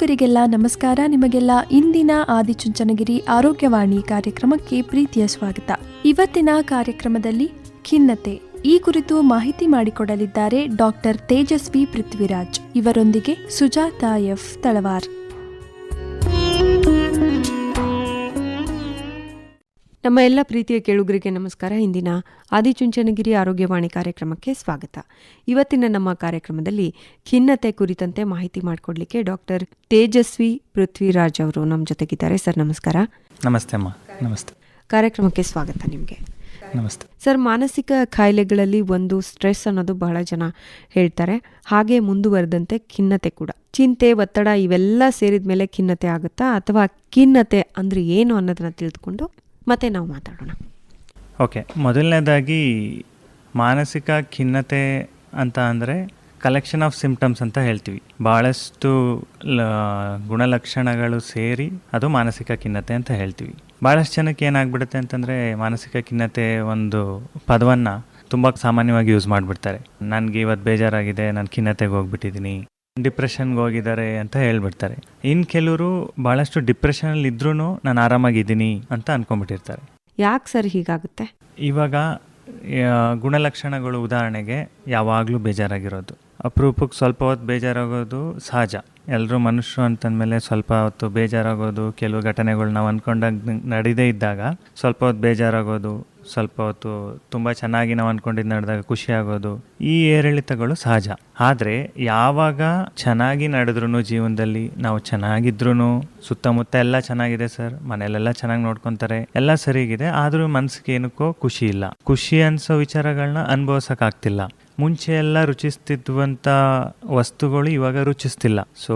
ಕೇಳುಗರಿಗೆಲ್ಲ ನಮಸ್ಕಾರ. ನಿಮಗೆಲ್ಲ ಇಂದಿನ ಆದಿಚುಂಚನಗಿರಿ ಆರೋಗ್ಯವಾಣಿ ಕಾರ್ಯಕ್ರಮಕ್ಕೆ ಪ್ರೀತಿಯ ಸ್ವಾಗತ. ಇವತ್ತಿನ ಕಾರ್ಯಕ್ರಮದಲ್ಲಿ ಖಿನ್ನತೆ. ಈ ಕುರಿತು ಮಾಹಿತಿ ಮಾಡಿಕೊಡಲಿದ್ದಾರೆ ಡಾಕ್ಟರ್ ತೇಜಸ್ವಿ ಪೃಥ್ವಿರಾಜ್. ಇವರೊಂದಿಗೆ ಸುಜಾತ ಎಫ್ ತಳವಾರ್. ನಮ್ಮ ಎಲ್ಲ ಪ್ರೀತಿಯ ಕೇಳುಗರಿಗೆ ನಮಸ್ಕಾರ. ಇಂದಿನ ಆದಿಚುಂಚನಗಿರಿ ಆರೋಗ್ಯವಾಣಿ ಕಾರ್ಯಕ್ರಮಕ್ಕೆ ಸ್ವಾಗತ. ಇವತ್ತಿನ ನಮ್ಮ ಕಾರ್ಯಕ್ರಮದಲ್ಲಿ ಖಿನ್ನತೆ ಕುರಿತಂತೆ ಮಾಹಿತಿ ಮಾಡಿಕೊಡ್ಲಿಕ್ಕೆ ಡಾಕ್ಟರ್ ತೇಜಸ್ವಿ ಪೃಥ್ವಿರಾಜ್ ಅವರು ನಮ್ಮ ಜೊತೆಗಿದ್ದಾರೆ. ಸರ್ ನಮಸ್ಕಾರ. ನಮಸ್ತೆ ಅಮ್ಮ. ನಮಸ್ತೆ. ಕಾರ್ಯಕ್ರಮಕ್ಕೆ ಸ್ವಾಗತ ನಿಮಗೆ. ನಮಸ್ತೆ. ಸರ್ ಮಾನಸಿಕ ಕಾಯಿಲೆಗಳಲ್ಲಿ ಒಂದು ಸ್ಟ್ರೆಸ್ ಅನ್ನೋದು ಬಹಳ ಜನ ಹೇಳ್ತಾರೆ. ಹಾಗೆ ಮುಂದುವರೆದಂತೆ ಖಿನ್ನತೆ ಕೂಡ. ಚಿಂತೆ ಒತ್ತಡ ಇವೆಲ್ಲ ಸೇರಿದ ಮೇಲೆ ಖಿನ್ನತೆ ಆಗುತ್ತಾ ಅಥವಾ ಖಿನ್ನತೆ ಅಂದ್ರೆ ಏನು ಅನ್ನೋದನ್ನ ತಿಳಿದುಕೊಂಡು ಮತ್ತೆ ನಾವು ಮಾತಾಡೋಣ. ಓಕೆ, ಮೊದಲನೇದಾಗಿ ಮಾನಸಿಕ ಖಿನ್ನತೆ ಅಂತ ಅಂದರೆ ಕಲೆಕ್ಷನ್ ಆಫ್ ಸಿಂಪ್ಟಮ್ಸ್ ಅಂತ ಹೇಳ್ತೀವಿ. ಭಾಳಷ್ಟು ಗುಣಲಕ್ಷಣಗಳು ಸೇರಿ ಅದು ಮಾನಸಿಕ ಖಿನ್ನತೆ ಅಂತ ಹೇಳ್ತೀವಿ. ಭಾಳಷ್ಟು ಜನಕ್ಕೆ ಏನಾಗ್ಬಿಡುತ್ತೆ ಅಂತಂದರೆ ಮಾನಸಿಕ ಖಿನ್ನತೆ ಒಂದು ಪದವನ್ನು ತುಂಬ ಸಾಮಾನ್ಯವಾಗಿ ಯೂಸ್ ಮಾಡಿಬಿಡ್ತಾರೆ. ನನಗೆ ಇವತ್ತು ಬೇಜಾರಾಗಿದೆ, ನಾನು ಖಿನ್ನತೆಗೆ ಹೋಗ್ಬಿಟ್ಟಿದ್ದೀನಿ ಡಿಪ್ರೆಷನ್ಗೆ ಹೋಗಿದ್ದಾರೆ ಅಂತ ಹೇಳ್ಬಿಡ್ತಾರೆ. ಇನ್ನು ಕೆಲವರು ಭಾಳಷ್ಟು ಡಿಪ್ರೆಷನಲ್ಲಿ ಇದ್ರೂ ನಾನು ಆರಾಮಾಗಿದ್ದೀನಿ ಅಂತ ಅನ್ಕೊಂಡ್ಬಿಟ್ಟಿರ್ತಾರೆ. ಯಾಕೆ ಸರ್ ಹೀಗಾಗುತ್ತೆ? ಇವಾಗ ಗುಣಲಕ್ಷಣಗಳು ಉದಾಹರಣೆಗೆ ಯಾವಾಗಲೂ ಬೇಜಾರಾಗಿರೋದು. ಅಪರೂಪಕ್ಕೆ ಸ್ವಲ್ಪ ಹೊತ್ತು ಬೇಜಾರಾಗೋದು ಸಹಜ. ಎಲ್ಲರೂ ಮನುಷ್ಯರು ಅಂತಂದಮೇಲೆ ಸ್ವಲ್ಪ ಹೊತ್ತು ಬೇಜಾರಾಗೋದು ಕೆಲವು ಘಟನೆಗಳು ನಾವು ಅಂದ್ಕೊಂಡಾಗ ನಡೀದೇ ಇದ್ದಾಗ ಸ್ವಲ್ಪ ಹೊತ್ತು ಬೇಜಾರಾಗೋದು ಸ್ವಲ್ಪ ಹೊತ್ತು ತುಂಬ ಚೆನ್ನಾಗಿ ನಾವು ಅಂದ್ಕೊಂಡಿದ್ದು ನಡೆದಾಗ ಖುಷಿ ಆಗೋದು. ಈ ಏರಿಳಿತಗಳು ಸಹಜ. ಆದರೆ ಯಾವಾಗ ಚೆನ್ನಾಗಿ ನಡೆದ್ರೂ ಜೀವನದಲ್ಲಿ ನಾವು ಚೆನ್ನಾಗಿದ್ರು ಸುತ್ತಮುತ್ತ ಎಲ್ಲ ಚೆನ್ನಾಗಿದೆ ಸರ್. ಮನೇಲೆಲ್ಲ ಚೆನ್ನಾಗಿ ನೋಡ್ಕೊತಾರೆ. ಎಲ್ಲ ಸರಿಗಿದೆ ಆದರೂ ಮನಸ್ಸಿಗೆ ಏನಕ್ಕೋ ಖುಷಿ ಇಲ್ಲ. ಖುಷಿ ಅನ್ಸೋ ವಿಚಾರಗಳನ್ನ ಅನುಭವಿಸೋಕ್ಕಾಗ್ತಿಲ್ಲ. ಮುಂಚೆ ಎಲ್ಲ ರುಚಿಸ್ತಿದ್ವಂಥ ವಸ್ತುಗಳು ಇವಾಗ ರುಚಿಸ್ತಿಲ್ಲ. ಸೊ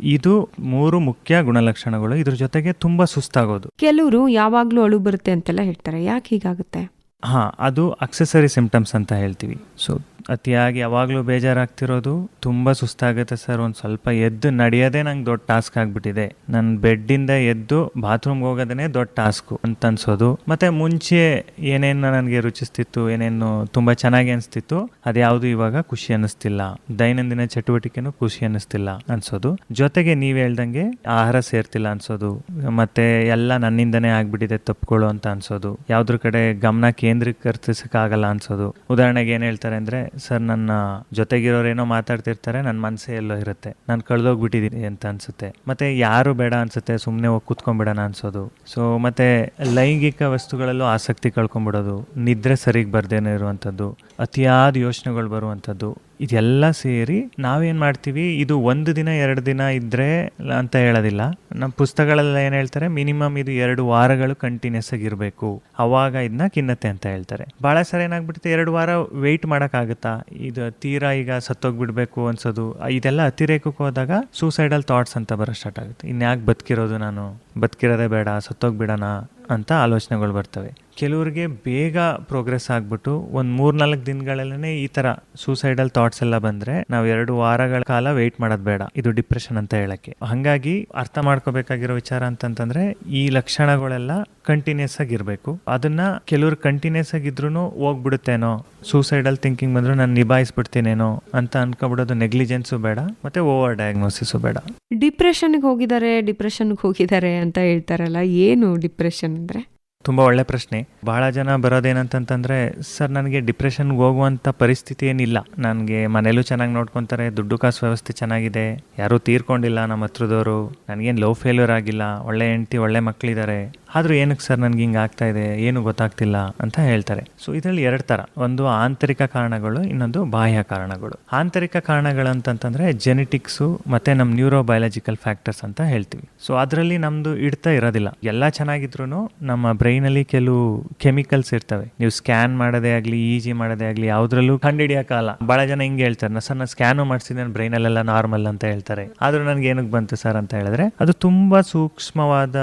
ಇದು ಮೂರು ಮುಖ್ಯ ಗುಣಲಕ್ಷಣಗಳು. ಇದ್ರ ಜೊತೆಗೆ ತುಂಬ ಸುಸ್ತಾಗೋದು. ಕೆಲವರು ಯಾವಾಗಲೂ ಅಳು ಬರುತ್ತೆ ಅಂತೆಲ್ಲ ಹೇಳ್ತಾರೆ. ಯಾಕೆ ಹೀಗಾಗುತ್ತೆ? ಹಾಂ ಅದು ಅಕ್ಸೆಸರಿ ಸಿಂಪ್ಟಮ್ಸ್ ಅಂತ ಹೇಳ್ತೀವಿ. ಸೊ ಅತಿಯಾಗಿ ಯಾವಾಗಲೂ ಬೇಜಾರಾಗ್ತಿರೋದು ತುಂಬ ಸುಸ್ತಾಗುತ್ತೆ ಸರ್. ಒಂದು ಸ್ವಲ್ಪ ಎದ್ದು ನಡೆಯೋದೇ ನಂಗೆ ದೊಡ್ಡ ಟಾಸ್ಕ್ ಆಗಿಬಿಟ್ಟಿದೆ. ನನ್ನ ಬೆಡ್ಡಿಂದ ಎದ್ದು ಬಾತ್ರೂಮ್ಗೆ ಹೋಗೋದೇ ದೊಡ್ಡ ಟಾಸ್ಕು ಅಂತ ಅನ್ಸೋದು. ಮತ್ತು ಮುಂಚೆ ಏನೇನು ನನಗೆ ರುಚಿಸ್ತಿತ್ತು, ಏನೇನು ತುಂಬ ಚೆನ್ನಾಗಿ ಅನಿಸ್ತಿತ್ತು ಅದ್ಯಾವುದು ಇವಾಗ ಖುಷಿ ಅನ್ನಿಸ್ತಿಲ್ಲ. ದೈನಂದಿನ ಚಟುವಟಿಕೆನೂ ಖುಷಿ ಅನ್ನಿಸ್ತಿಲ್ಲ ಅನ್ಸೋದು. ಜೊತೆಗೆ ನೀವು ಹೇಳ್ದಂಗೆ ಆಹಾರ ಸೇರ್ತಿಲ್ಲ ಅನ್ಸೋದು. ಮತ್ತೆ ಎಲ್ಲ ನನ್ನಿಂದನೇ ಆಗ್ಬಿಟ್ಟಿದೆ ತಪ್ಪುಗಳು ಅಂತ ಅನ್ಸೋದು. ಯಾವ್ದ್ರ ಕಡೆ ಗಮನ ಕೇಂದ್ರೀಕರಿಸಕ್ಕಾಗಲ್ಲ ಅನ್ಸೋದು. ಉದಾಹರಣೆಗೆ ಏನ್ ಹೇಳ್ತಾರೆ ಅಂದ್ರೆ ಸರ್, ನನ್ನ ಜೊತೆಗಿರೋರೇನೋ ಮಾತಾಡ್ತಿರ್ತಾರೆ ನನ್ನ ಮನಸ್ಸೇ ಎಲ್ಲೋ ಇರುತ್ತೆ. ನಾನು ಕಳೆದೋಗ್ಬಿಟ್ಟಿದ್ದೀನಿ ಅಂತ ಅನ್ಸುತ್ತೆ. ಮತ್ತೆ ಯಾರು ಬೇಡ ಅನ್ಸುತ್ತೆ ಸುಮ್ಮನೆ ಹೋಗಿ ಕೂತ್ಕೊಂಡ್ಬಿಡೋಣ ಅನ್ಸೋದು. ಸೊ ಮತ್ತೆ ಲೈಂಗಿಕ ವಸ್ತುಗಳಲ್ಲೂ ಆಸಕ್ತಿ ಕಳ್ಕೊಂಡ್ಬಿಡೋದು ನಿದ್ರೆ ಸರಿಗೆ ಬರ್ದೇನೆ ಇರುವಂಥದ್ದು, ಅತಿಯಾದ ಯೋಚನೆಗಳು ಬರುವಂಥದ್ದು. ಇದೆಲ್ಲ ಸೇರಿ ನಾವೇನು ಮಾಡ್ತೀವಿ? ಇದು ಒಂದು ದಿನ, ಎರಡು ದಿನ ಇದ್ದರೆ ಅಂತ ಹೇಳೋದಿಲ್ಲ. ನಮ್ಮ ಪುಸ್ತಕಗಳೆಲ್ಲ ಏನು ಹೇಳ್ತಾರೆ? ಮಿನಿಮಮ್ ಇದು ಎರಡು ವಾರಗಳು ಕಂಟಿನ್ಯೂಸ್ ಆಗಿರಬೇಕು. ಅವಾಗ ಇದನ್ನ ಖಿನ್ನತೆ ಅಂತ ಹೇಳ್ತಾರೆ. ಭಾಳ ಸರಿ ಏನಾಗ್ಬಿಡುತ್ತೆ ಎರಡು ವಾರ ವೆಯ್ಟ್ ಮಾಡೋಕ್ಕಾಗುತ್ತಾ? ಇದು ತೀರಾ ಈಗ ಸತ್ತೋಗ್ಬಿಡ್ಬೇಕು ಅನ್ಸೋದು. ಇದೆಲ್ಲ ಅತಿರೇಕಕ್ಕೆ ಹೋದಾಗ ಸೂಸೈಡಲ್ ಥಾಟ್ಸ್ ಅಂತ ಬರೋ ಸ್ಟಾರ್ಟ್ ಆಗುತ್ತೆ. ಇನ್ಯಾಕೆ ಬದುಕಿರೋದು ನಾನು? ಬದುಕಿರೋದೇ ಬೇಡ, ಸತ್ತೋಗ್ಬಿಡೋಣ ಅಂತ ಆಲೋಚನೆಗಳು ಬರ್ತವೆ. ಕೆಲವ್ರಿಗೆ ಬೇಗ ಪ್ರೋಗ್ರೆಸ್ ಆಗ್ಬಿಟ್ಟು ಒಂದು ಮೂರ್ನಾಲ್ಕು ದಿನಗಳಲ್ಲೇ ಈ ಥರ ಸೂಸೈಡಲ್ ಥಾಟ್ಸ್ ಎಲ್ಲ ಬಂದರೆ ನಾವು ಎರಡು ವಾರಗಳ ಕಾಲ ವೆಯ್ಟ್ ಮಾಡೋದು ಬೇಡ. ಇದು ಡಿಪ್ರೆಷನ್ ಅಂತ ಹೇಳಕ್ಕೆ. ಹಾಗಾಗಿ ಅರ್ಥ ಮಾಡ್ಕೋಬೇಕಾಗಿರೋ ವಿಚಾರ ಅಂತಂತಂದ್ರೆ ಈ ಲಕ್ಷಣಗಳೆಲ್ಲ ಕಂಟಿನ್ಯೂಸ್ ಆಗಿರಬೇಕು ಅದನ್ನ ಕೆಲವ್ರು ಕಂಟಿನ್ಯೂಸ್ ಆಗಿದ್ರು ಹೋಗ್ಬಿಡುತ್ತೇನೋ ಸೂಸೈಡಲ್ ಥಿಂಕಿಂಗ್ ಬಂದ್ರು ನಾನು ನಿಭಾಯಿಸ್ಬಿಡ್ತೀನೇನೋ ಅಂತ ಅನ್ಕೊಬಿಡೋದು ನೆಗ್ಲಿಜೆನ್ಸು ಬೇಡ, ಮತ್ತೆ ಓವರ್ ಡಯಾಗ್ನೋಸಿಸು ಬೇಡ. ಡಿಪ್ರೆಷನ್ಗೆ ಹೋಗಿದ್ದಾರೆ ಡಿಪ್ರೆಷನ್ಗೆ ಹೋಗಿದ್ದಾರೆ ಅಂತ ಹೇಳ್ತಾರಲ್ಲ, ಏನು ಡಿಪ್ರೆಷನ್ ಅಂದ್ರೆ? ತುಂಬ ಒಳ್ಳೆ ಪ್ರಶ್ನೆ. ಬಹಳ ಜನ ಬರೋದೇನಂತಂತಂದರೆ, ಸರ್, ನನಗೆ ಡಿಪ್ರೆಷನ್ಗೆ ಹೋಗುವಂಥ ಪರಿಸ್ಥಿತಿ ಏನಿಲ್ಲ ನನಗೆ ಮನೇಲೂ ಚೆನ್ನಾಗಿ ನೋಡ್ಕೊತಾರೆ, ದುಡ್ಡು ಕಾಸು ವ್ಯವಸ್ಥೆ ಚೆನ್ನಾಗಿದೆ, ಯಾರೂ ತೀರ್ಕೊಂಡಿಲ್ಲ ನಮ್ಮ ಹತ್ರದವರು, ನನಗೇನು ಲವ್ ಫೇಲ್ಯೂರ್ ಆಗಿಲ್ಲ, ಒಳ್ಳೆ ಹೆಂಡತಿ, ಒಳ್ಳೆ ಮಕ್ಕಳಿದ್ದಾರೆ ಆದರೂ ಏನಕ್ಕೆ ಸರ್ ನನಗೆ ಹಿಂಗೆ ಆಗ್ತಾ ಇದೆ, ಏನು ಗೊತ್ತಾಗ್ತಿಲ್ಲ? ಅಂತ ಹೇಳ್ತಾರೆ. ಸೊ, ಇದರಲ್ಲಿ ಎರಡು ಥರ ಒಂದು ಆಂತರಿಕ ಕಾರಣಗಳು, ಇನ್ನೊಂದು ಬಾಹ್ಯ ಕಾರಣಗಳು. ಆಂತರಿಕ ಕಾರಣಗಳು ಅಂತಂತಂದರೆ ಜೆನೆಟಿಕ್ಸು ಮತ್ತು ನಮ್ಮ ನ್ಯೂರೋ ಬಯಾಲಜಿಕಲ್ ಫ್ಯಾಕ್ಟರ್ಸ್ ಅಂತ ಹೇಳ್ತೀವಿ. ಸೊ, ಅದರಲ್ಲಿ ನಮ್ಮದು ಇಡ್ತಾ ಇರೋದಿಲ್ಲ. ಎಲ್ಲ ಚೆನ್ನಾಗಿದ್ರು ನಮ್ಮ ಬ್ರೈನ್ ಬ್ರೈನಲ್ಲಿ ಕೆಲವು ಕೆಮಿಕಲ್ಸ್ ಇರ್ತವೆ. ನೀವು ಸ್ಕ್ಯಾನ್ ಮಾಡೋದೇ ಆಗಲಿ ಈಜಿ ಮಾಡೋದೇ ಆಗಲಿ, ಯಾವುದ್ರಲ್ಲೂ ಕಂಡುಹಿಡಿಯೋಕ್ಕಲ್ಲ. ಭಾಳ ಜನ ಹಿಂಗೆ ಹೇಳ್ತಾರೆ ಸರ್ ನಾನು ಸ್ಕ್ಯಾನು ಮಾಡಿಸಿದ್ದೆ ನನ್ನ ಬ್ರೈನಲ್ಲೆಲ್ಲ ನಾರ್ಮಲ್ ಅಂತ ಹೇಳ್ತಾರೆ. ಆದರೂ ನನಗೆ ಏನಕ್ಕೆ ಬಂತು ಸರ್ ಅಂತ ಹೇಳಿದ್ರೆ, ಅದು ತುಂಬ ಸೂಕ್ಷ್ಮವಾದ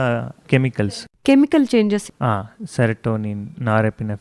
ಕೆಮಿಕಲ್ಸ್ ಕೆಮಿಕಲ್ ಚೇಂಜಸ್. ಹಾಂ ಸೆರೆಟೋನಿನ್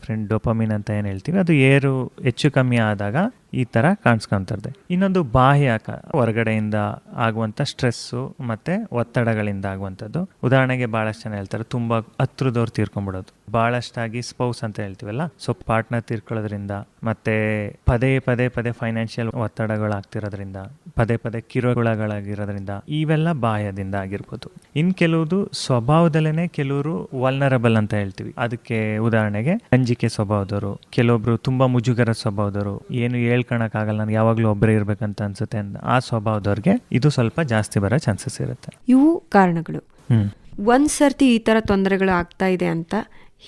ಫ್ರೆಂಡ್, ಡೊಪಮಿನ್ ಅಂತ ಏನು ಹೇಳ್ತೀವಿ, ಅದು ಏರು ಹೆಚ್ಚು ಕಮ್ಮಿ ಆದಾಗ ಈ ಥರ ಕಾಣಿಸ್ಕೊಂತದೆ ಇನ್ನೊಂದು ಬಾಹ್ಯಾಕ, ಹೊರಗಡೆಯಿಂದ ಆಗುವಂಥ ಸ್ಟ್ರೆಸ್ಸು ಮತ್ತು ಒತ್ತಡಗಳಿಂದ ಆಗುವಂಥದ್ದು. ಉದಾಹರಣೆಗೆ ಭಾಳಷ್ಟು ಜನ ಹೇಳ್ತಾರೆ, ತುಂಬ ಹತ್ರದವ್ರು ತೀರ್ಕೊಂಡ್ಬಿಡೋದು ಭಾಳಷ್ಟಾಗಿ ಸ್ಪೌಸ್ ಅಂತ ಹೇಳ್ತೀವಲ್ಲ? ಸೊ ಪಾರ್ಟ್ನರ್ ತೀರ್ಕೊಳ್ಳೋದ್ರಿಂದ ಮತ್ತೆ ಪದೇ ಪದೇ ಪದೇ ಫೈನಾನ್ಷಿಯಲ್ ಒತ್ತಡಗಳಾಗ್ತಿರೋದ್ರಿಂದ ಪದೇ ಪದೇ ಕಿರುಗಳಾಗಿರೋದ್ರಿಂದ ಇವೆಲ್ಲ ಬಾಹ್ಯದಿಂದ ಆಗಿರ್ಬೋದು. ಇನ್ನು ಕೆಲವುದು ಸ್ವಭಾವದಲ್ಲೇ ಕೆಲವರು ವಲ್ನರಬಲ್ ಅಂತ ಹೇಳ್ತೀವಿ. ಅದಕ್ಕೆ ಉದಾಹರಣೆಗೆ ಅಂಜಿಕೆ ಸ್ವಭಾವದವರು ಕೆಲವೊಬ್ರು ತುಂಬಾ ಮುಜುಗರ ಸ್ವಭಾವದವರು ಏನು ಹೇಳ್ಕೊಳಕ್ಕಾಗಲ್ಲ ನನಗೆ ಯಾವಾಗಲೂ ಒಬ್ಬರೇ ಇರ್ಬೇಕಂತ ಅನ್ಸುತ್ತೆ ಅಂತ ಆ ಸ್ವಭಾವದವ್ರಿಗೆ ಇದು ಸ್ವಲ್ಪ ಜಾಸ್ತಿ ಬರೋ ಚಾನ್ಸಸ್ ಇರುತ್ತೆ. ಇವು ಕಾರಣಗಳು. ಹ್ಮ್. ಒಂದ್ ಸರ್ತಿ ಈ ತರ ತೊಂದರೆಗಳು ಆಗ್ತಾ ಇದೆ ಅಂತ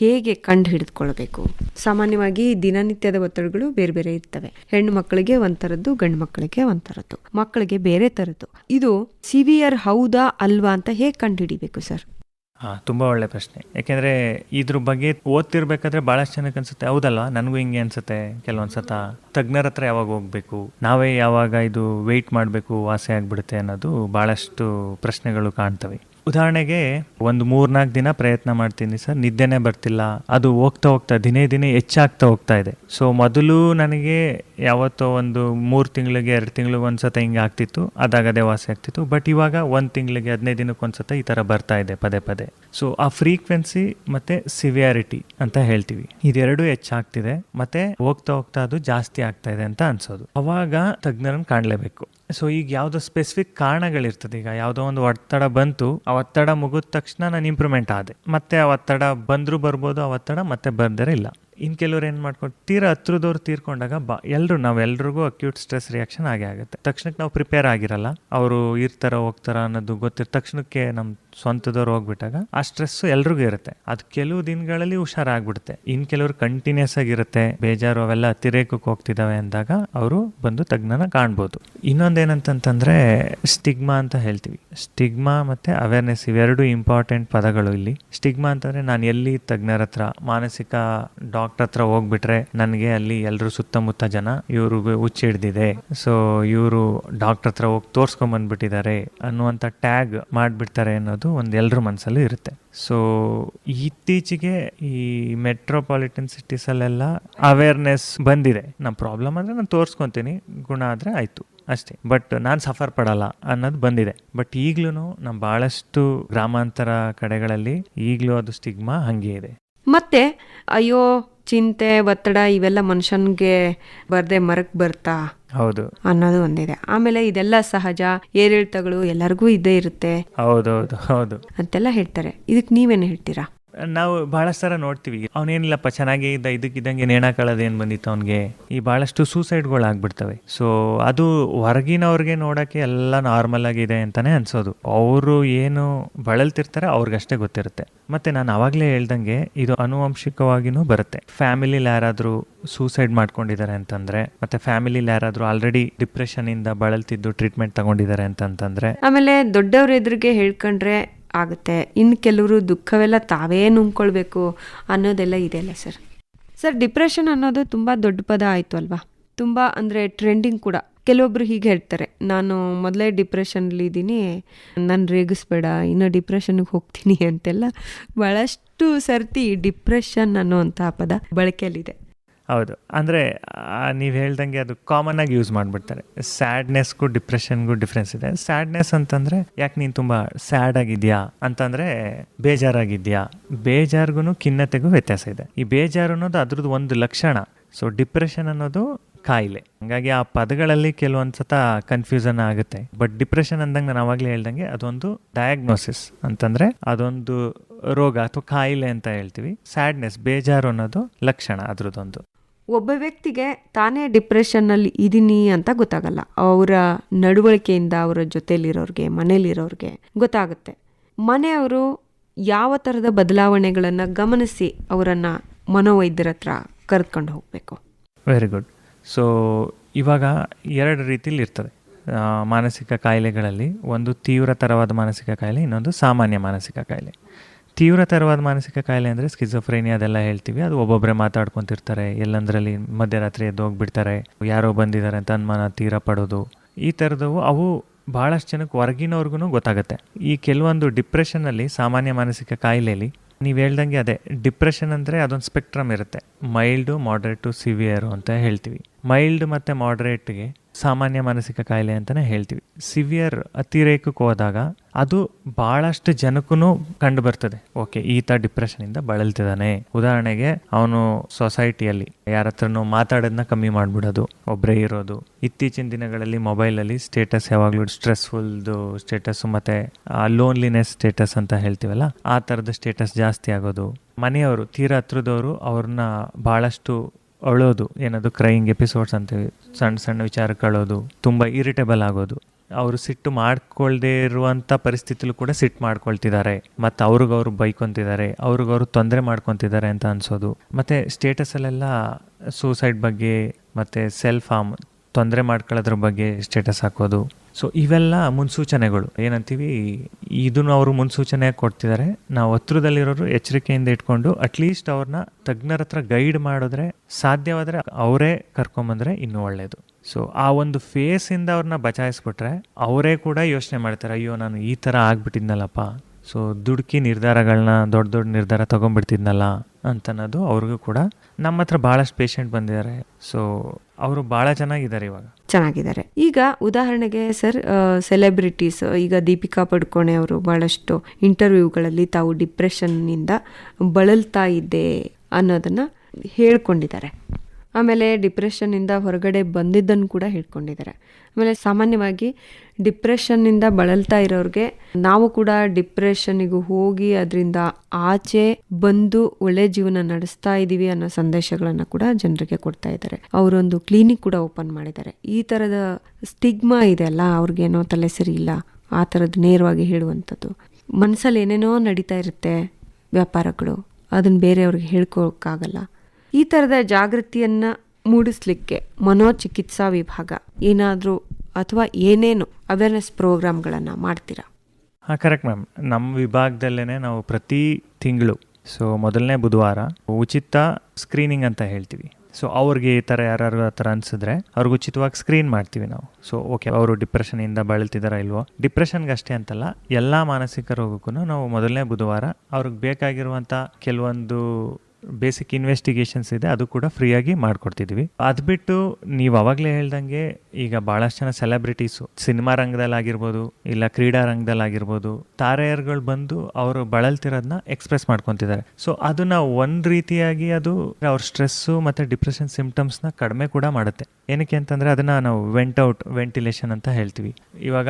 ಹೇಗೆ ಕಂಡು ಹಿಡಿದುಕೊಳ್ಬೇಕು ಸಾಮಾನ್ಯವಾಗಿ ದಿನನಿತ್ಯದ ಒತ್ತಡಗಳು ಬೇರೆ ಬೇರೆ ಇರ್ತವೆ. ಹೆಣ್ಣು ಮಕ್ಕಳಿಗೆ ಒಂಥರದ್ದು, ಗಂಡು ಮಕ್ಕಳಿಗೆ ಒಂಥರದ್ದು, ಮಕ್ಕಳಿಗೆ ಬೇರೆ ಥರದ್ದು. ಇದು ಸಿವಿಯರ್ ಹೌದಾ ಅಲ್ವಾ ಅಂತ ಹೇಗೆ ಕಂಡು ಹಿಡಿಬೇಕು ಸರ್? ಹಾ ತುಂಬಾ ಒಳ್ಳೆ ಪ್ರಶ್ನೆ. ಯಾಕೆಂದ್ರೆ ಇದ್ರ ಬಗ್ಗೆ ಓದ್ತಿರ್ಬೇಕಾದ್ರೆ ಬಹಳಷ್ಟು ಜನಕ್ಕೆ ಅನ್ಸುತ್ತೆ, ಹೌದಲ್ವಾ? ನನಗೂ ಹಿಂಗೆ ಅನ್ಸುತ್ತೆ, ಕೆಲವೊಂದ್ಸತ. ತಜ್ಞರ ಹತ್ರ ಯಾವಾಗ ಹೋಗ್ಬೇಕು? ನಾವೇ ಯಾವಾಗ ಇದು ವೆಯ್ಟ್ ಮಾಡಬೇಕು ವಾಸಿ ಆಗ್ಬಿಡುತ್ತೆ ಅನ್ನೋದು ಬಹಳಷ್ಟು ಪ್ರಶ್ನೆಗಳು ಕಾಣ್ತವೆ. ಉದಾಹರಣೆಗೆ ಒಂದು ಮೂರ್ನಾಲ್ಕು ದಿನ ಪ್ರಯತ್ನ ಮಾಡ್ತೀನಿ ಸರ್, ನಿದ್ದೆನೇ ಬರ್ತಿಲ್ಲ. ಅದು ಹೋಗ್ತಾ ಹೋಗ್ತಾ, ದಿನೇ ದಿನೇ ಹೆಚ್ಚಾಗ್ತಾ ಹೋಗ್ತಾ ಇದೆ. ಸೊ ಮೊದಲು ನನಗೆ ಯಾವತ್ತೋ ಒಂದು ಮೂರು ತಿಂಗಳಿಗೆ, ಎರಡು ತಿಂಗಳಿಗೆ ಒಂದ್ಸತ ಹಿಂಗೆ ಆಗ್ತಿತ್ತು, ಅದಾಗದೇ ವಾಸಿ ಆಗ್ತಿತ್ತು. ಬಟ್ ಇವಾಗ ಒಂದು ತಿಂಗಳಿಗೆ, ಹದಿನೈದು ದಿನಕ್ಕೆ ಒಂದ್ಸತ ಈ ಥರ ಬರ್ತಾ ಇದೆ, ಪದೇ ಪದೇ. ಸೊ ಆ ಫ್ರೀಕ್ವೆನ್ಸಿ ಮತ್ತೆ ಸಿವಿಯಾರಿಟಿ ಅಂತ ಹೇಳ್ತೀವಿ. ಇದೆರಡು ಹೆಚ್ಚಾಗ್ತಿದೆ. ಮತ್ತೆ ಹೋಗ್ತಾ ಹೋಗ್ತಾ ಅದು ಜಾಸ್ತಿ ಆಗ್ತಾ ಇದೆ ಅಂತ ಅನ್ಸೋದು. ಅವಾಗ ತಜ್ಞರನ್ನು ಕಾಣಲೇಬೇಕು. ಸೊ ಈಗ ಯಾವುದೋ ಸ್ಪೆಸಿಫಿಕ್ ಕಾರಣಗಳಿರ್ತದೆ. ಈಗ ಯಾವುದೋ ಒಂದು ಒತ್ತಡ ಬಂತು, ಆ ಒತ್ತಡ ಮುಗಿದ ತಕ್ಷಣ ನಾನು ಇಂಪ್ರೂವ್ಮೆಂಟ್ ಆದೆ. ಮತ್ತೆ ಆ ಒತ್ತಡ ಬಂದರೂ ಬರ್ಬೋದು, ಆ ಒತ್ತಡ ಮತ್ತೆ ಬರ್ದರೆ ಇಲ್ಲ. ಇನ್ನು ಕೆಲವ್ರು ಏನು ಮಾಡ್ಕೊಂಡು ತೀರಾ ಹತ್ರದವ್ರು ತೀರ್ಕೊಂಡಾಗ ಬಾ ಎಲ್ಲರೂ ನಾವೆಲ್ರಿಗೂ ಅಕ್ಯೂಟ್ ಸ್ಟ್ರೆಸ್ ರಿಯಾಕ್ಷನ್ ಆಗೇ ಆಗುತ್ತೆ. ತಕ್ಷಣಕ್ಕೆ ನಾವು ಪ್ರಿಪೇರ್ ಆಗಿರಲ್ಲ. ಅವರು ಇರ್ತಾರ, ಹೋಗ್ತಾರ ಅನ್ನೋದು ಗೊತ್ತಿರ ತಕ್ಷಣಕ್ಕೆ ನಮ್ಮ ಸ್ವಂತದವ್ರು ಹೋಗ್ಬಿಟ್ಟಾಗ ಆ ಸ್ಟ್ರೆಸ್ ಎಲ್ರಿಗೂ ಇರುತ್ತೆ. ಅದು ಕೆಲವು ದಿನಗಳಲ್ಲಿ ಹುಷಾರಾಗ್ಬಿಡುತ್ತೆ. ಇನ್ನು ಕೆಲವರು ಕಂಟಿನ್ಯೂಸ್ ಆಗಿರುತ್ತೆ. ಬೇಜಾರು ಅವೆಲ್ಲ ಅತಿರೇಕಕ್ಕೆ ಹೋಗ್ತಿದ್ದಾವೆ ಅಂದಾಗ ಅವರು ಬಂದು ತಜ್ಞನ ಕಾಣ್ಬೋದು. ಇನ್ನೊಂದೇನಂತಂತಂದ್ರೆ ಸ್ಟಿಗ್ಮಾ ಅಂತ ಹೇಳ್ತೀವಿ. ಸ್ಟಿಗ್ಮಾ ಮತ್ತೆ ಅವೇರ್ನೆಸ್ ಇವೆರಡು ಇಂಪಾರ್ಟೆಂಟ್ ಪದಗಳು ಇಲ್ಲಿ. ಸ್ಟಿಗ್ಮಾ ಅಂತಂದ್ರೆ ನಾನು ಎಲ್ಲಿ ತಜ್ಞರ ಹತ್ರ, ಮಾನಸಿಕ ಡಾಕ್ಟರ್ ಹತ್ರ ಹೋಗ್ಬಿಟ್ರೆ ನನಗೆ ಅಲ್ಲಿ ಎಲ್ಲರೂ ಸುತ್ತಮುತ್ತ ಜನ ಇವರು ಹುಚ್ಚಿ ಹಿಡ್ದಿದೆ. ಸೊ ಇವರು ಡಾಕ್ಟರ್ ಹತ್ರ ಹೋಗಿ ತೋರ್ಸ್ಕೊಂಡ್ ಬಂದ್ಬಿಟ್ಟಿದ್ದಾರೆ ಅನ್ನುವಂಥ ಟ್ಯಾಗ್ ಮಾಡಿಬಿಡ್ತಾರೆ ಅನ್ನೋದು ಒಂದು ಎಲ್ಲರ ಮನಸ್ಸಲ್ಲೂ ಇರುತ್ತೆ. ಸೊ ಇತ್ತೀಚೆಗೆ ಈ ಮೆಟ್ರೋಪಾಲಿಟನ್ ಸಿಟೀಸಲ್ಲೆಲ್ಲ ಅವೇರ್ನೆಸ್ ಬಂದಿದೆ. ನಮ್ಮ ಪ್ರಾಬ್ಲಮ್ ಅಂದರೆ ನಾನು ತೋರಿಸ್ಕೊತೀನಿ, ಗುಣ ಆದರೆ ಆಯಿತು, ಅಷ್ಟೇ. ಬಟ್ ನಾನು ಸಫರ್ ಪಡಲ್ಲ ಅನ್ನೋದು ಬಂದಿದೆ. ಬಟ್ ಈಗ್ಲೂ ನಮ್ಮ ಭಾಳಷ್ಟು ಗ್ರಾಮಾಂತರ ಕಡೆಗಳಲ್ಲಿ ಈಗಲೂ ಅದು ಸ್ಟಿಗ್ಮಾ ಹಂಗೆ ಇದೆ. ಮತ್ತೆ ಅಯ್ಯೋ ಚಿಂತೆ ಒತ್ತಡ ಇವೆಲ್ಲ ಮನುಷ್ಯನ್ಗೆ ಬರ್ದೆ ಮರಕ್ ಬರ್ತಾ ಹೌದು. ಅನ್ನೋದು ಒಂದಿದೆ. ಆಮೇಲೆ ಇದೆಲ್ಲ ಸಹಜ ಏರಿಳಿತಗಳು ಎಲ್ಲರಿಗೂ ಇದ್ದೇ ಇರುತ್ತೆ. ಹೌದು ಹೌದು. ಅಂತೆಲ್ಲ ಹೇಳ್ತಾರೆ. ಇದಕ್ಕೆ ನೀವೇನು ಹೇಳ್ತೀರಾ? ನಾವು ಬಹಳಷ್ಟು ಸರ ನೋಡ್ತೀವಿ. ಅವನೇನಿಲ್ಲಪ್ಪ, ಚೆನ್ನಾಗೇ ಇದ್ದ ಇದಕ್ಕಿದ್ದಂಗೆ ನೇಣಾಕೊಳ್ಳೋದು ಏನು ಬಂದಿತ್ತು ಅವನಿಗೆ? ಈ ಭಾಳಷ್ಟು ಸೂಸೈಡ್ಗಳು ಆಗ್ಬಿಡ್ತವೆ. ಸೊ ಅದು ಹೊರಗಿನವ್ರಿಗೆ ನೋಡೋಕ್ಕೆ ಎಲ್ಲ ನಾರ್ಮಲ್ ಆಗಿದೆ ಅಂತಾನೆ ಅನ್ಸೋದು. ಅವರು ಏನು ಬಳಲ್ತಿರ್ತಾರೆ, ಅವ್ರಿಗಷ್ಟೇ ಗೊತ್ತಿರುತ್ತೆ. ಮತ್ತೆ ನಾನು ಅವಾಗಲೇ ಹೇಳ್ದಂಗೆ ಇದು ಅನುವಂಶಿಕವಾಗಿನೂ ಬರುತ್ತೆ. ಫ್ಯಾಮಿಲಿಲಿ ಯಾರಾದರೂ ಸೂಸೈಡ್ ಮಾಡ್ಕೊಂಡಿದ್ದಾರೆ ಅಂತಂದ್ರೆ, ಮತ್ತೆ ಫ್ಯಾಮಿಲಿಲಿ ಯಾರಾದರೂ ಆಲ್ರೆಡಿ ಡಿಪ್ರೆಷನ್ ಇಂದ ಬಳಲ್ತಿದ್ದು ಟ್ರೀಟ್ಮೆಂಟ್ ತಗೊಂಡಿದ್ದಾರೆ ಅಂತಂತಂದ್ರೆ ಆಮೇಲೆ ದೊಡ್ಡವ್ರ ಎದುರಿಗೆ ಹೇಳ್ಕೊಂಡ್ರೆ ಆಗುತ್ತೆ. ಇನ್ನು ಕೆಲವರು ದುಃಖವೆಲ್ಲ ತಾವೇ ನುಂಗ್ಕೊಳ್ಬೇಕು ಅನ್ನೋದೆಲ್ಲ ಇದೆಯಲ್ಲ ಸರ್? ಸರ್, ಡಿಪ್ರೆಷನ್ ಅನ್ನೋದು ತುಂಬ ದೊಡ್ಡ ಪದ ಆಯಿತು ಅಲ್ವಾ? ತುಂಬ ಅಂದರೆ ಟ್ರೆಂಡಿಂಗ್ ಕೂಡ. ಕೆಲವೊಬ್ರು ಹೀಗೆ ಹೇಳ್ತಾರೆ, ನಾನು ಮೊದಲೇ ಡಿಪ್ರೆಷನ್ಲಿ ಇದ್ದೀನಿ, ನಾನು ರೇಗಿಸ್ಬೇಡ, ಇನ್ನು ಡಿಪ್ರೆಷನ್ಗೆ ಹೋಗ್ತೀನಿ ಅಂತೆಲ್ಲ. ಭಾಳಷ್ಟು ಸರ್ತಿ ಡಿಪ್ರೆಷನ್ ಅನ್ನೋವಂಥ ಪದ ಬಳಕೆಯಲ್ಲಿದೆ. ಹೌದು. ಅಂದರೆ ನೀವು ಹೇಳ್ದಂಗೆ ಅದು ಕಾಮನ್ ಆಗಿ ಯೂಸ್ ಮಾಡಿಬಿಡ್ತಾರೆ. ಸ್ಯಾಡ್ನೆಸ್ಗೂ ಡಿಪ್ರೆಷನ್ಗೂ ಡಿಫ್ರೆನ್ಸ್ ಇದೆ. ಸ್ಯಾಡ್ನೆಸ್ ಅಂತಂದರೆ, ಯಾಕೆ ನೀನು ತುಂಬ ಸ್ಯಾಡ್ ಆಗಿದ್ಯಾ? ಅಂತಂದರೆ, ಬೇಜಾರಾಗಿದೆಯಾ? ಬೇಜಾರ್ಗೂ ಖಿನ್ನತೆಗೂ ವ್ಯತ್ಯಾಸ ಇದೆ. ಈ ಬೇಜಾರು ಅನ್ನೋದು ಅದ್ರದ್ದು ಒಂದು ಲಕ್ಷಣ. ಸೊ ಡಿಪ್ರೆಷನ್ ಅನ್ನೋದು ಕಾಯಿಲೆ. ಹಂಗಾಗಿ ಆ ಪದಗಳಲ್ಲಿ ಕೆಲವೊಂದು ಸತ ಕನ್ಫ್ಯೂಸನ್ ಆಗುತ್ತೆ. ಬಟ್ ಡಿಪ್ರೆಷನ್ ಅಂದಂಗೆ ನಾನು ಆವಾಗಲೇ ಹೇಳ್ದಂಗೆ ಅದೊಂದು ಡಯಾಗ್ನೋಸಿಸ್ ಅಂತಂದರೆ, ಅದೊಂದು ರೋಗ ಅಥವಾ ಕಾಯಿಲೆ ಅಂತ ಹೇಳ್ತೀವಿ. ಸ್ಯಾಡ್ನೆಸ್ ಬೇಜಾರು ಅನ್ನೋದು ಲಕ್ಷಣ ಅದ್ರದ್ದೊಂದು. ಒಬ್ಬ ವ್ಯಕ್ತಿಗೆ ತಾನೇ ಡಿಪ್ರೆಷನ್ನಲ್ಲಿ ಇದ್ದೀನಿ ಅಂತ ಗೊತ್ತಾಗಲ್ಲ. ಅವರ ನಡವಳಿಕೆಯಿಂದ ಅವರ ಜೊತೆಲಿರೋರಿಗೆ ಮನೇಲಿರೋರಿಗೆ ಗೊತ್ತಾಗುತ್ತೆ. ಮನೆಯವರು ಯಾವ ಥರದ ಬದಲಾವಣೆಗಳನ್ನು ಗಮನಿಸಿ ಅವರನ್ನು ಮನೋವೈದ್ಯರ ಹತ್ರ ಕರೆದುಕೊಂಡು ಹೋಗಬೇಕು. ವೆರಿ ಗುಡ್ ಸೊ ಇವಾಗ ಎರಡು ರೀತಿಲಿ ಇರ್ತದೆ. ಮಾನಸಿಕ ಕಾಯಿಲೆಗಳಲ್ಲಿ ಒಂದು ತೀವ್ರತರವಾದ ಮಾನಸಿಕ ಕಾಯಿಲೆ, ಇನ್ನೊಂದು ಸಾಮಾನ್ಯ ಮಾನಸಿಕ ಕಾಯಿಲೆ. ತೀವ್ರತರವಾದ ಮಾನಸಿಕ ಕಾಯಿಲೆ ಅಂದರೆ ಸ್ಕಿಜೋಫ್ರೇನಿಯಾ ಅದೆಲ್ಲ ಹೇಳ್ತೀವಿ. ಅದು ಒಬ್ಬೊಬ್ಬರೇ ಮಾತಾಡ್ಕೊತಿರ್ತಾರೆ. ಎಲ್ಲಂದ್ರಲ್ಲಿ ಮಧ್ಯರಾತ್ರಿ ಎದ್ದು ಹೋಗ್ಬಿಡ್ತಾರೆ. ಯಾರೋ ಬಂದಿದ್ದಾರೆ ಅಂತ ಅನುಮಾನ, ತೀರ ಪಡೋದು. ಈ ಥರದವು ಅವು ಭಾಳಷ್ಟು ಜನಕ್ಕೆ ಹೊರಗಿನವ್ರಿಗೂ ಗೊತ್ತಾಗುತ್ತೆ. ಈ ಕೆಲವೊಂದು ಡಿಪ್ರೆಷನಲ್ಲಿ ಸಾಮಾನ್ಯ ಮಾನಸಿಕ ಕಾಯಿಲೆಯಲ್ಲಿ ನೀವು ಹೇಳ್ದಂಗೆ ಅದೇ, ಡಿಪ್ರೆಷನ್ ಅಂದರೆ ಅದೊಂದು ಸ್ಪೆಕ್ಟ್ರಮ್ ಇರುತ್ತೆ. ಮೈಲ್ಡು, ಮಾಡ್ರೇಟು, ಸಿವಿಯರು ಅಂತ ಹೇಳ್ತೀವಿ. ಮೈಲ್ಡ್ ಮತ್ತು ಮಾಡ್ರೇಟ್ಗೆ ಸಾಮಾನ್ಯ ಮಾನಸಿಕ ಕಾಯಿಲೆ ಅಂತಲೇ ಹೇಳ್ತೀವಿ. ಸಿವಿಯರ್ ಅತಿರೇಕಕ್ಕೆ ಹೋದಾಗ ಅದು ಭಾಳಷ್ಟು ಜನಕ್ಕೂ ಕಂಡು ಬರ್ತದೆ. ಓಕೆ, ಈತ ಡಿಪ್ರೆಷನಿಂದ ಬಳಲ್ತಿದ್ದಾನೆ. ಉದಾಹರಣೆಗೆ, ಅವನು ಸೊಸೈಟಿಯಲ್ಲಿ ಯಾರ ಹತ್ರನೂ ಮಾತಾಡೋದನ್ನ ಕಮ್ಮಿ ಮಾಡಿಬಿಡೋದು ಒಬ್ಬರೇ ಇರೋದು. ಇತ್ತೀಚಿನ ದಿನಗಳಲ್ಲಿ ಮೊಬೈಲಲ್ಲಿ ಸ್ಟೇಟಸ್ ಯಾವಾಗಲೂ ಸ್ಟ್ರೆಸ್ಫುಲ್ದು ಸ್ಟೇಟಸ್ ಮತ್ತು ಲೋನ್ಲಿನೆಸ್ ಸ್ಟೇಟಸ್ ಅಂತ ಹೇಳ್ತೀವಲ್ಲ, ಆ ಥರದ ಸ್ಟೇಟಸ್ ಜಾಸ್ತಿ ಆಗೋದು. ಮನೆಯವರು, ತೀರಾ ಹತ್ರದವರು ಅವ್ರನ್ನ ಭಾಳಷ್ಟು ಅಳೋದು, ಏನದು ಕ್ರೈಯಿಂಗ್ ಎಪಿಸೋಡ್ಸ್ ಅಂತೇವೆ. ಸಣ್ಣ ಸಣ್ಣ ವಿಚಾರಕ್ಕೆ ಅಳೋದು ತುಂಬ ಇರಿಟೇಬಲ್ ಆಗೋದು. ಅವರು ಸಿಟ್ಟು ಮಾಡ್ಕೊಳ್ದೇ ಇರುವಂಥ ಪರಿಸ್ಥಿತಿಲೂ ಕೂಡ ಸಿಟ್ಟು ಮಾಡ್ಕೊಳ್ತಿದ್ದಾರೆ. ಮತ್ತು ಅವ್ರಿಗವ್ರು ಬೈಕೊಂತಿದ್ದಾರೆ, ಅವ್ರಿಗವ್ರು ತೊಂದರೆ ಮಾಡ್ಕೊತಿದ್ದಾರೆ ಅಂತ ಅನ್ಸೋದು. ಮತ್ತು ಸ್ಟೇಟಸಲ್ಲೆಲ್ಲ ಸೂಸೈಡ್ ಬಗ್ಗೆ, ಮತ್ತು ಸೆಲ್ಫ್ ಹಾರ್ಮ್ ತೊಂದರೆ ಮಾಡ್ಕೊಳ್ಳೋದ್ರ ಬಗ್ಗೆ ಸ್ಟೇಟಸ್ ಹಾಕೋದು. ಸೊ ಇವೆಲ್ಲ ಮುನ್ಸೂಚನೆಗಳು. ಏನಂತೀವಿ? ಇದನ್ನು ಅವರು ಮುನ್ಸೂಚನೆ ಕೊಡ್ತಿದ್ದಾರೆ. ನಾವು ಹತ್ರದಲ್ಲಿರೋರು ಎಚ್ಚರಿಕೆಯಿಂದ ಇಟ್ಕೊಂಡು ಅಟ್ಲೀಸ್ಟ್ ಅವ್ರನ್ನ ತಜ್ಞರ ಹತ್ರ ಗೈಡ್ ಮಾಡಿದ್ರೆ ಸಾಧ್ಯವಾದರೆ ಅವರೇ ಕರ್ಕೊಂಬಂದರೆ ಇನ್ನೂ ಒಳ್ಳೆಯದು ಸೊ ಆ ಒಂದು ಫೇಸಿಂದ ಅವ್ರನ್ನ ಬಚಾಯಿಸ್ಬಿಟ್ರೆ ಅವರೇ ಕೂಡ ಯೋಚನೆ ಮಾಡ್ತಾರೆ, ಅಯ್ಯೋ, ನಾನು ಈ ಥರ ಆಗ್ಬಿಟ್ಟಿದ್ನಲ್ಲಪ್ಪ. ಸೊ ದುಡುಕಿ ನಿರ್ಧಾರಗಳನ್ನ ದೊಡ್ಡ ದೊಡ್ಡ ನಿರ್ಧಾರ ತೊಗೊಂಡ್ಬಿಡ್ತಿದ್ನಲ್ಲ ಅಂತನ್ನೋದು ಅವ್ರಿಗೂ ಕೂಡ. ನಮ್ಮ ಹತ್ರ ಭಾಳಷ್ಟು ಪೇಷಂಟ್ ಬಂದಿದ್ದಾರೆ. ಸೊ ಅವರು ಬಹಳ ಚೆನ್ನಾಗಿದ್ದಾರೆ ಇವಾಗ. ಚೆನ್ನಾಗಿದ್ದಾರೆ. ಈಗ ಉದಾಹರಣೆಗೆ ಸರ್ ಸೆಲೆಬ್ರಿಟೀಸ್ ಈಗ ದೀಪಿಕಾ ಪಡ್ಕೋಣೆ ಅವರು ಬಹಳಷ್ಟು ಇಂಟರ್ವ್ಯೂಗಳಲ್ಲಿ ತಾವು ಡಿಪ್ರೆಷನ್ನಿಂದ ಬಳಲ್ತಾ ಇದ್ದೆ ಅನ್ನೋದನ್ನ ಹೇಳ್ಕೊಂಡಿದ್ದಾರೆ. ಆಮೇಲೆ ಡಿಪ್ರೆಷನ್ನಿಂದ ಹೊರಗಡೆ ಬಂದಿದ್ದನ್ನು ಕೂಡ ಹೇಳ್ಕೊಂಡಿದ್ದಾರೆ. ಆಮೇಲೆ ಸಾಮಾನ್ಯವಾಗಿ ಡಿಪ್ರೆಷನ್ನಿಂದ ಬಳಲ್ತಾ ಇರೋರಿಗೆ ನಾವು ಕೂಡ ಡಿಪ್ರೆಷನ್ನಿಗೂ ಹೋಗಿ ಅದರಿಂದ ಆಚೆ ಬಂದು ಒಳ್ಳೆ ಜೀವನ ನಡೆಸ್ತಾ ಇದ್ದೀವಿ ಅನ್ನೋ ಸಂದೇಶಗಳನ್ನು ಕೂಡ ಜನರಿಗೆ ಕೊಡ್ತಾ ಇದ್ದಾರೆ. ಅವರೊಂದು ಕ್ಲಿನಿಕ್ ಕೂಡ ಓಪನ್ ಮಾಡಿದ್ದಾರೆ. ಈ ಥರದ ಸ್ಟಿಗ್ಮಾ ಇದೆಯಲ್ಲ ಅವ್ರಿಗೇನೋ ತಲೆ ಸರಿ ಇಲ್ಲ, ಆ ಥರದ್ದು ನೇರವಾಗಿ ಹೇಳುವಂಥದ್ದು. ಮನಸ್ಸಲ್ಲಿ ಏನೇನೋ ನಡೀತಾ ಇರುತ್ತೆ ವ್ಯಾಪಾರಗಳು, ಅದನ್ನು ಬೇರೆಯವ್ರಿಗೆ ಹೇಳ್ಕೊಳಕ್ಕಾಗಲ್ಲ. ಈ ಥರದ ಜಾಗೃತಿಯನ್ನು ಮೂಡಿಸ್ಲಿಕ್ಕೆ ಮನೋಚಿಕಿತ್ಸಾ ವಿಭಾಗ ಏನಾದರೂ ಅಥವಾ ಏನೇನು ಅವೇರ್ನೆಸ್ ಪ್ರೋಗ್ರಾಮ್ಗಳನ್ನು ಮಾಡ್ತೀರಾ? ಹಾಂ ಕರೆಕ್ಟ್ ಮ್ಯಾಮ್ ನಮ್ಮ ವಿಭಾಗದಲ್ಲೇ ನಾವು ಪ್ರತಿ ತಿಂಗಳು ಸೊ ಮೊದಲನೇ ಬುಧವಾರ ಉಚಿತ ಸ್ಕ್ರೀನಿಂಗ್ ಅಂತ ಹೇಳ್ತೀವಿ. ಸೊ ಅವ್ರಿಗೆ ಈ ಥರ ಯಾರು ಆ ಥರ ಅನಿಸಿದ್ರೆ ಅವ್ರಿಗೆ ಉಚಿತವಾಗಿ ಸ್ಕ್ರೀನ್ ಮಾಡ್ತೀವಿ ನಾವು. ಸೊ ಓಕೆ ಅವರು ಡಿಪ್ರೆಷನಿಂದ ಬಳಲ್ತಿದಾರ ಇಲ್ವೋ? ಡಿಪ್ರೆಷನ್ಗೆ ಅಷ್ಟೇ ಅಂತಲ್ಲ, ಎಲ್ಲ ಮಾನಸಿಕ ರೋಗಕ್ಕೂ ನಾವು ಮೊದಲನೇ ಬುಧವಾರ ಅವ್ರಿಗೆ ಬೇಕಾಗಿರುವಂಥ ಕೆಲವೊಂದು ಬೇಸಿಕ್ ಇನ್ವೆಸ್ಟಿಗೇಷನ್ಸ್ ಇದೆ, ಅದು ಕೂಡ ಫ್ರೀಯಾಗಿ ಮಾಡ್ಕೊಡ್ತಿದ್ವಿ. ಅದು ಬಿಟ್ಟು ನೀವು ಅವಾಗಲೇ ಹೇಳ್ದಂಗೆ ಈಗ ಭಾಳಷ್ಟು ಜನ ಸೆಲೆಬ್ರಿಟೀಸು ಸಿನಿಮಾ ರಂಗದಲ್ಲಾಗಿರ್ಬೋದು ಇಲ್ಲ ಕ್ರೀಡಾ ರಂಗದಲ್ಲಾಗಿರ್ಬೋದು ತಾರೆಯರ್ಗಳು ಬಂದು ಅವರು ಬಳಲ್ತಿರೋದನ್ನ ಎಕ್ಸ್ಪ್ರೆಸ್ ಮಾಡ್ಕೊತಿದ್ದಾರೆ. ಸೊ ಅದನ್ನ ಒಂದು ರೀತಿಯಾಗಿ ಅದು ಅವ್ರ ಸ್ಟ್ರೆಸ್ಸು ಮತ್ತು ಡಿಪ್ರೆಷನ್ ಸಿಮ್ಟಮ್ಸ್ನ ಕಡಿಮೆ ಕೂಡ ಮಾಡುತ್ತೆ. ಏನಕ್ಕೆ ಅಂತಂದರೆ ಅದನ್ನು ನಾವು ವೆಂಟ್ ಔಟ್ ವೆಂಟಿಲೇಷನ್ ಅಂತ ಹೇಳ್ತೀವಿ. ಇವಾಗ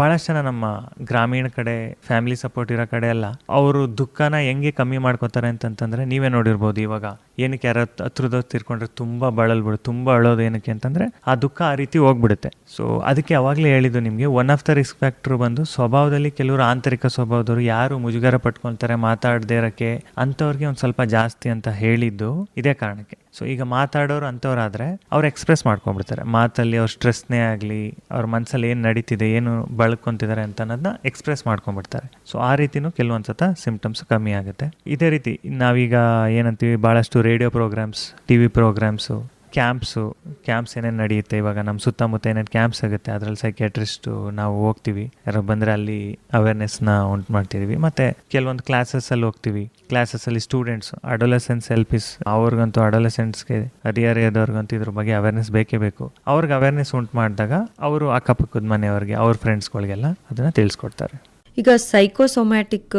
ಭಾಳಷ್ಟು ಜನ ನಮ್ಮ ಗ್ರಾಮೀಣ ಕಡೆ ಫ್ಯಾಮಿಲಿ ಸಪೋರ್ಟ್ ಇರೋ ಕಡೆ ಎಲ್ಲ ಅವರು ದುಃಖನ ಹೆಂಗೆ ಕಮ್ಮಿ ಮಾಡ್ಕೋತಾರೆ ಅಂತಂತಂದರೆ ನೀವೇ ನೋಡಿರ್ಬೋದು ಇವಾಗ ಏನಕ್ಕೆ ಯಾರ ಹತ್ರದ ತೀರ್ಕೊಂಡ್ರೆ ತುಂಬ ಬಳಲ್ಬಿಡು ತುಂಬ ಅಳೋದು ಏನಕ್ಕೆ ಅಂತಂದರೆ ಆ ದುಃಖ ಆ ರೀತಿ ಹೋಗ್ಬಿಡುತ್ತೆ. ಸೊ ಅದಕ್ಕೆ ಅವಾಗಲೇ ಹೇಳಿದ್ದು ನಿಮಗೆ one of the risk factor ಬಂದು ಸ್ವಭಾವದಲ್ಲಿ ಕೆಲವರು ಆಂತರಿಕ ಸ್ವಭಾವದವರು ಯಾರು ಮುಜುಗರ ಪಟ್ಕೊಳ್ತಾರೆ ಮಾತಾಡದೇ ಇರೋಕ್ಕೆ ಅಂಥವ್ರಿಗೆ ಒಂದು ಸ್ವಲ್ಪ ಜಾಸ್ತಿ ಅಂತ ಹೇಳಿದ್ದು ಇದೇ ಕಾರಣಕ್ಕೆ. ಸೊ ಈಗ ಮಾತಾಡೋರು ಅಂಥವ್ರಾದರೆ ಅವ್ರು ಎಕ್ಸ್ಪ್ರೆಸ್ ಮಾಡ್ಕೊಂಡ್ಬಿಡ್ತಾರೆ. ಮಾತಲ್ಲಿ ಅವ್ರ ಸ್ಟ್ರೆಸ್ನೇ ಆಗಲಿ, ಅವ್ರ ಮನಸ್ಸಲ್ಲಿ ಏನು ನಡೀತಿದೆ, ಏನು ಬಳ್ಕೊತಿದ್ದಾರೆ ಅಂತ ಅನ್ನೋದನ್ನ ಎಕ್ಸ್ಪ್ರೆಸ್ ಮಾಡ್ಕೊಂಡ್ಬಿಡ್ತಾರೆ. ಸೊ ಆ ರೀತಿನೂ ಕೆಲವೊಂದು ಸತ ಸಿಂಪ್ಟಮ್ಸ್ ಕಮ್ಮಿ ಆಗುತ್ತೆ. ಇದೇ ರೀತಿ ನಾವೀಗ ಏನಂತೀವಿ ಭಾಳಷ್ಟು radio programs T V programs camps, camps ಏನೇನು ನಡೆಯುತ್ತೆ? ಇವಾಗ ನಮ್ಮ ಸುತ್ತಮುತ್ತ ಏನೇನು ಕ್ಯಾಂಪ್ಸ್ ಆಗುತ್ತೆ? ಅದರಲ್ಲಿ ಸೈಕ್ಯಾಟ್ರಿಸ್ಟು ನಾವು ಹೋಗ್ತೀವಿ. ಯಾರೋ ಬಂದರೆ ಅಲ್ಲಿ ಅವೇರ್ನೆಸ್ನ ಉಂಟು ಮಾಡ್ತಿದ್ದೀವಿ ಮತ್ತು ಕೆಲವೊಂದು ಕ್ಲಾಸಸ್ಸಲ್ಲಿ ಹೋಗ್ತೀವಿ. ಕ್ಲಾಸಸ್ಸಲ್ಲಿ ಸ್ಟೂಡೆಂಟ್ಸ್ ಅಡೋಲಸೆನ್ಸ್ ಎಲ್ಪಿಸ್ ಅವ್ರಿಗಂತೂ ಅಡೋಲಸೆನ್ಸ್ಗೆ ಹರಿಹರಿಯದವ್ರಿಗಂತೂ ಇದ್ರ ಬಗ್ಗೆ ಅವೇರ್ನೆಸ್ ಬೇಕೇ ಬೇಕು. ಅವ್ರಿಗೆ ಅವೇರ್ನೆಸ್ ಉಂಟು ಮಾಡಿದಾಗ ಅವರು ಅಕ್ಕಪಕ್ಕದ ಮನೆಯವ್ರಿಗೆ, ಅವ್ರ ಫ್ರೆಂಡ್ಸ್ಗಳಿಗೆಲ್ಲ ಅದನ್ನು ತಿಳಿಸ್ಕೊಡ್ತಾರೆ. ಈಗ ಸೈಕೋಸೊಮ್ಯಾಟಿಕ್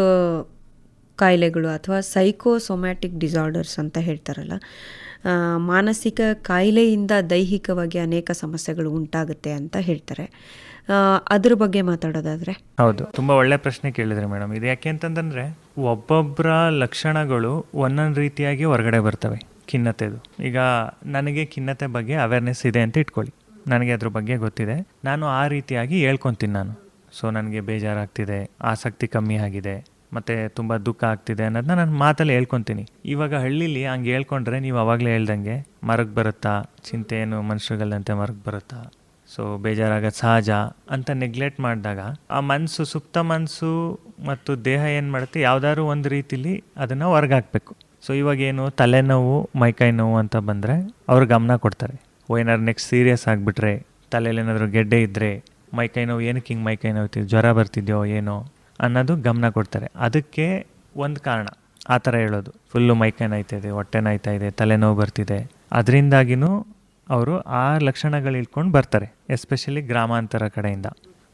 ಕಾಯಿಲೆಗಳು ಅಥವಾ ಸೈಕೋಸೊಮ್ಯಾಟಿಕ್ ಡಿಸಾರ್ಡರ್ಸ್ ಅಂತ ಹೇಳ್ತಾರಲ್ಲ ಮಾನಸಿಕ ಕಾಯಿಲೆಯಿಂದ ದೈಹಿಕವಾಗಿ ಅನೇಕ ಸಮಸ್ಯೆಗಳು ಉಂಟಾಗುತ್ತೆ ಅಂತ ಹೇಳ್ತಾರೆ. ಅದ್ರ ಬಗ್ಗೆ ಮಾತಾಡೋದಾದ್ರೆ? ಹೌದು. ತುಂಬ ಒಳ್ಳೆ ಪ್ರಶ್ನೆ ಕೇಳಿದ್ರಿ ಮೇಡಮ್. ಇದು ಯಾಕೆ ಅಂತಂದ್ರೆ ಒಬ್ಬೊಬ್ಬರ ಲಕ್ಷಣಗಳು ಒಂದೊಂದು ರೀತಿಯಾಗಿ ಹೊರಗಡೆ ಬರ್ತವೆ. ಖಿನ್ನತೆದು. ಈಗ ನನಗೆ ಖಿನ್ನತೆ ಬಗ್ಗೆ ಅವೇರ್ನೆಸ್ ಇದೆ ಅಂತ ಇಟ್ಕೊಳ್ಳಿ. ನನಗೆ ಅದ್ರ ಬಗ್ಗೆ ಗೊತ್ತಿದೆ. ನಾನು ಆ ರೀತಿಯಾಗಿ ಹೇಳ್ಕೊತೀನಿ ನಾನು. ಸೊ ನನಗೆ ಬೇಜಾರಾಗ್ತಿದೆ, ಆಸಕ್ತಿ ಕಮ್ಮಿ ಆಗಿದೆ. ಮತ್ತು ತುಂಬ ದುಃಖ ಆಗ್ತಿದೆ ಅನ್ನೋದನ್ನ ನಾನು ಮಾತಲ್ಲಿ ಹೇಳ್ಕೊತೀನಿ. ಇವಾಗ ಹಳ್ಳಿಲಿ ಹಂಗೆ ಹೇಳ್ಕೊಂಡ್ರೆ ನೀವು ಅವಾಗಲೇ ಹೇಳ್ದಂಗೆ ಮರಕ್ಕೆ ಬರುತ್ತಾ? ಚಿಂತೆ ಏನು ಮನುಷ್ಯಗಳಂತೆ ಮರಕ್ಕೆ ಬರುತ್ತಾ? ಸೊ ಬೇಜಾರಾಗೋದು ಸಹಜ ಅಂತ ನೆಗ್ಲೆಕ್ಟ್ ಮಾಡಿದಾಗ, ಆ ಮನಸ್ಸು ಸುಪ್ತ ಮನಸ್ಸು ಮತ್ತು ದೇಹ ಏನು ಮಾಡುತ್ತೆ? ಯಾವುದಾದ್ರು ಒಂದು ರೀತಿಲಿ ಅದನ್ನು ಹೊರಗಾಕ್ಬೇಕು. ಸೊ ಇವಾಗೇನು ತಲೆನೋವು, ಮೈಕೈ ನೋವು ಅಂತ ಬಂದರೆ ಅವ್ರು ಗಮನ ಕೊಡ್ತಾರೆ. ಓ, ಏನಾದ್ರು ನೆಕ್ಸ್ಟ್ ಸೀರಿಯಸ್ ಆಗಿಬಿಟ್ರೆ ತಲೆಯಲ್ಲಿ ಏನಾದರೂ ಗೆಡ್ಡೆ ಇದ್ದರೆ ಮೈಕೈ ನೋವು, ಏನಕ್ಕೆ ಹಿಂಗೆ ಮೈಕೈ ನೋವು? ಜ್ವರ ಬರ್ತಿದ್ಯೋ, ಏನೋ? ಅನ್ನೋದು ಗಮನ ಕೊಡ್ತಾರೆ. ಅದಕ್ಕೆ ಒಂದು ಕಾರಣ. ಆ ಥರ ಹೇಳೋದು. ಫುಲ್ಲು ಮೈಕೈ ನಾಯ್ತಾ ಇದೆ, ಹೊಟ್ಟೆ ನಾಯ್ತಾ ಇದೆ, ತಲೆನೋವು ಬರ್ತಿದೆ. ಅದರಿಂದಾಗಿನೂ ಅವರು ಆ ಲಕ್ಷಣಗಳು ಇಟ್ಕೊಂಡು ಬರ್ತಾರೆ, ಎಸ್ಪೆಷಲಿ ಗ್ರಾಮಾಂತರ ಕಡೆಯಿಂದ.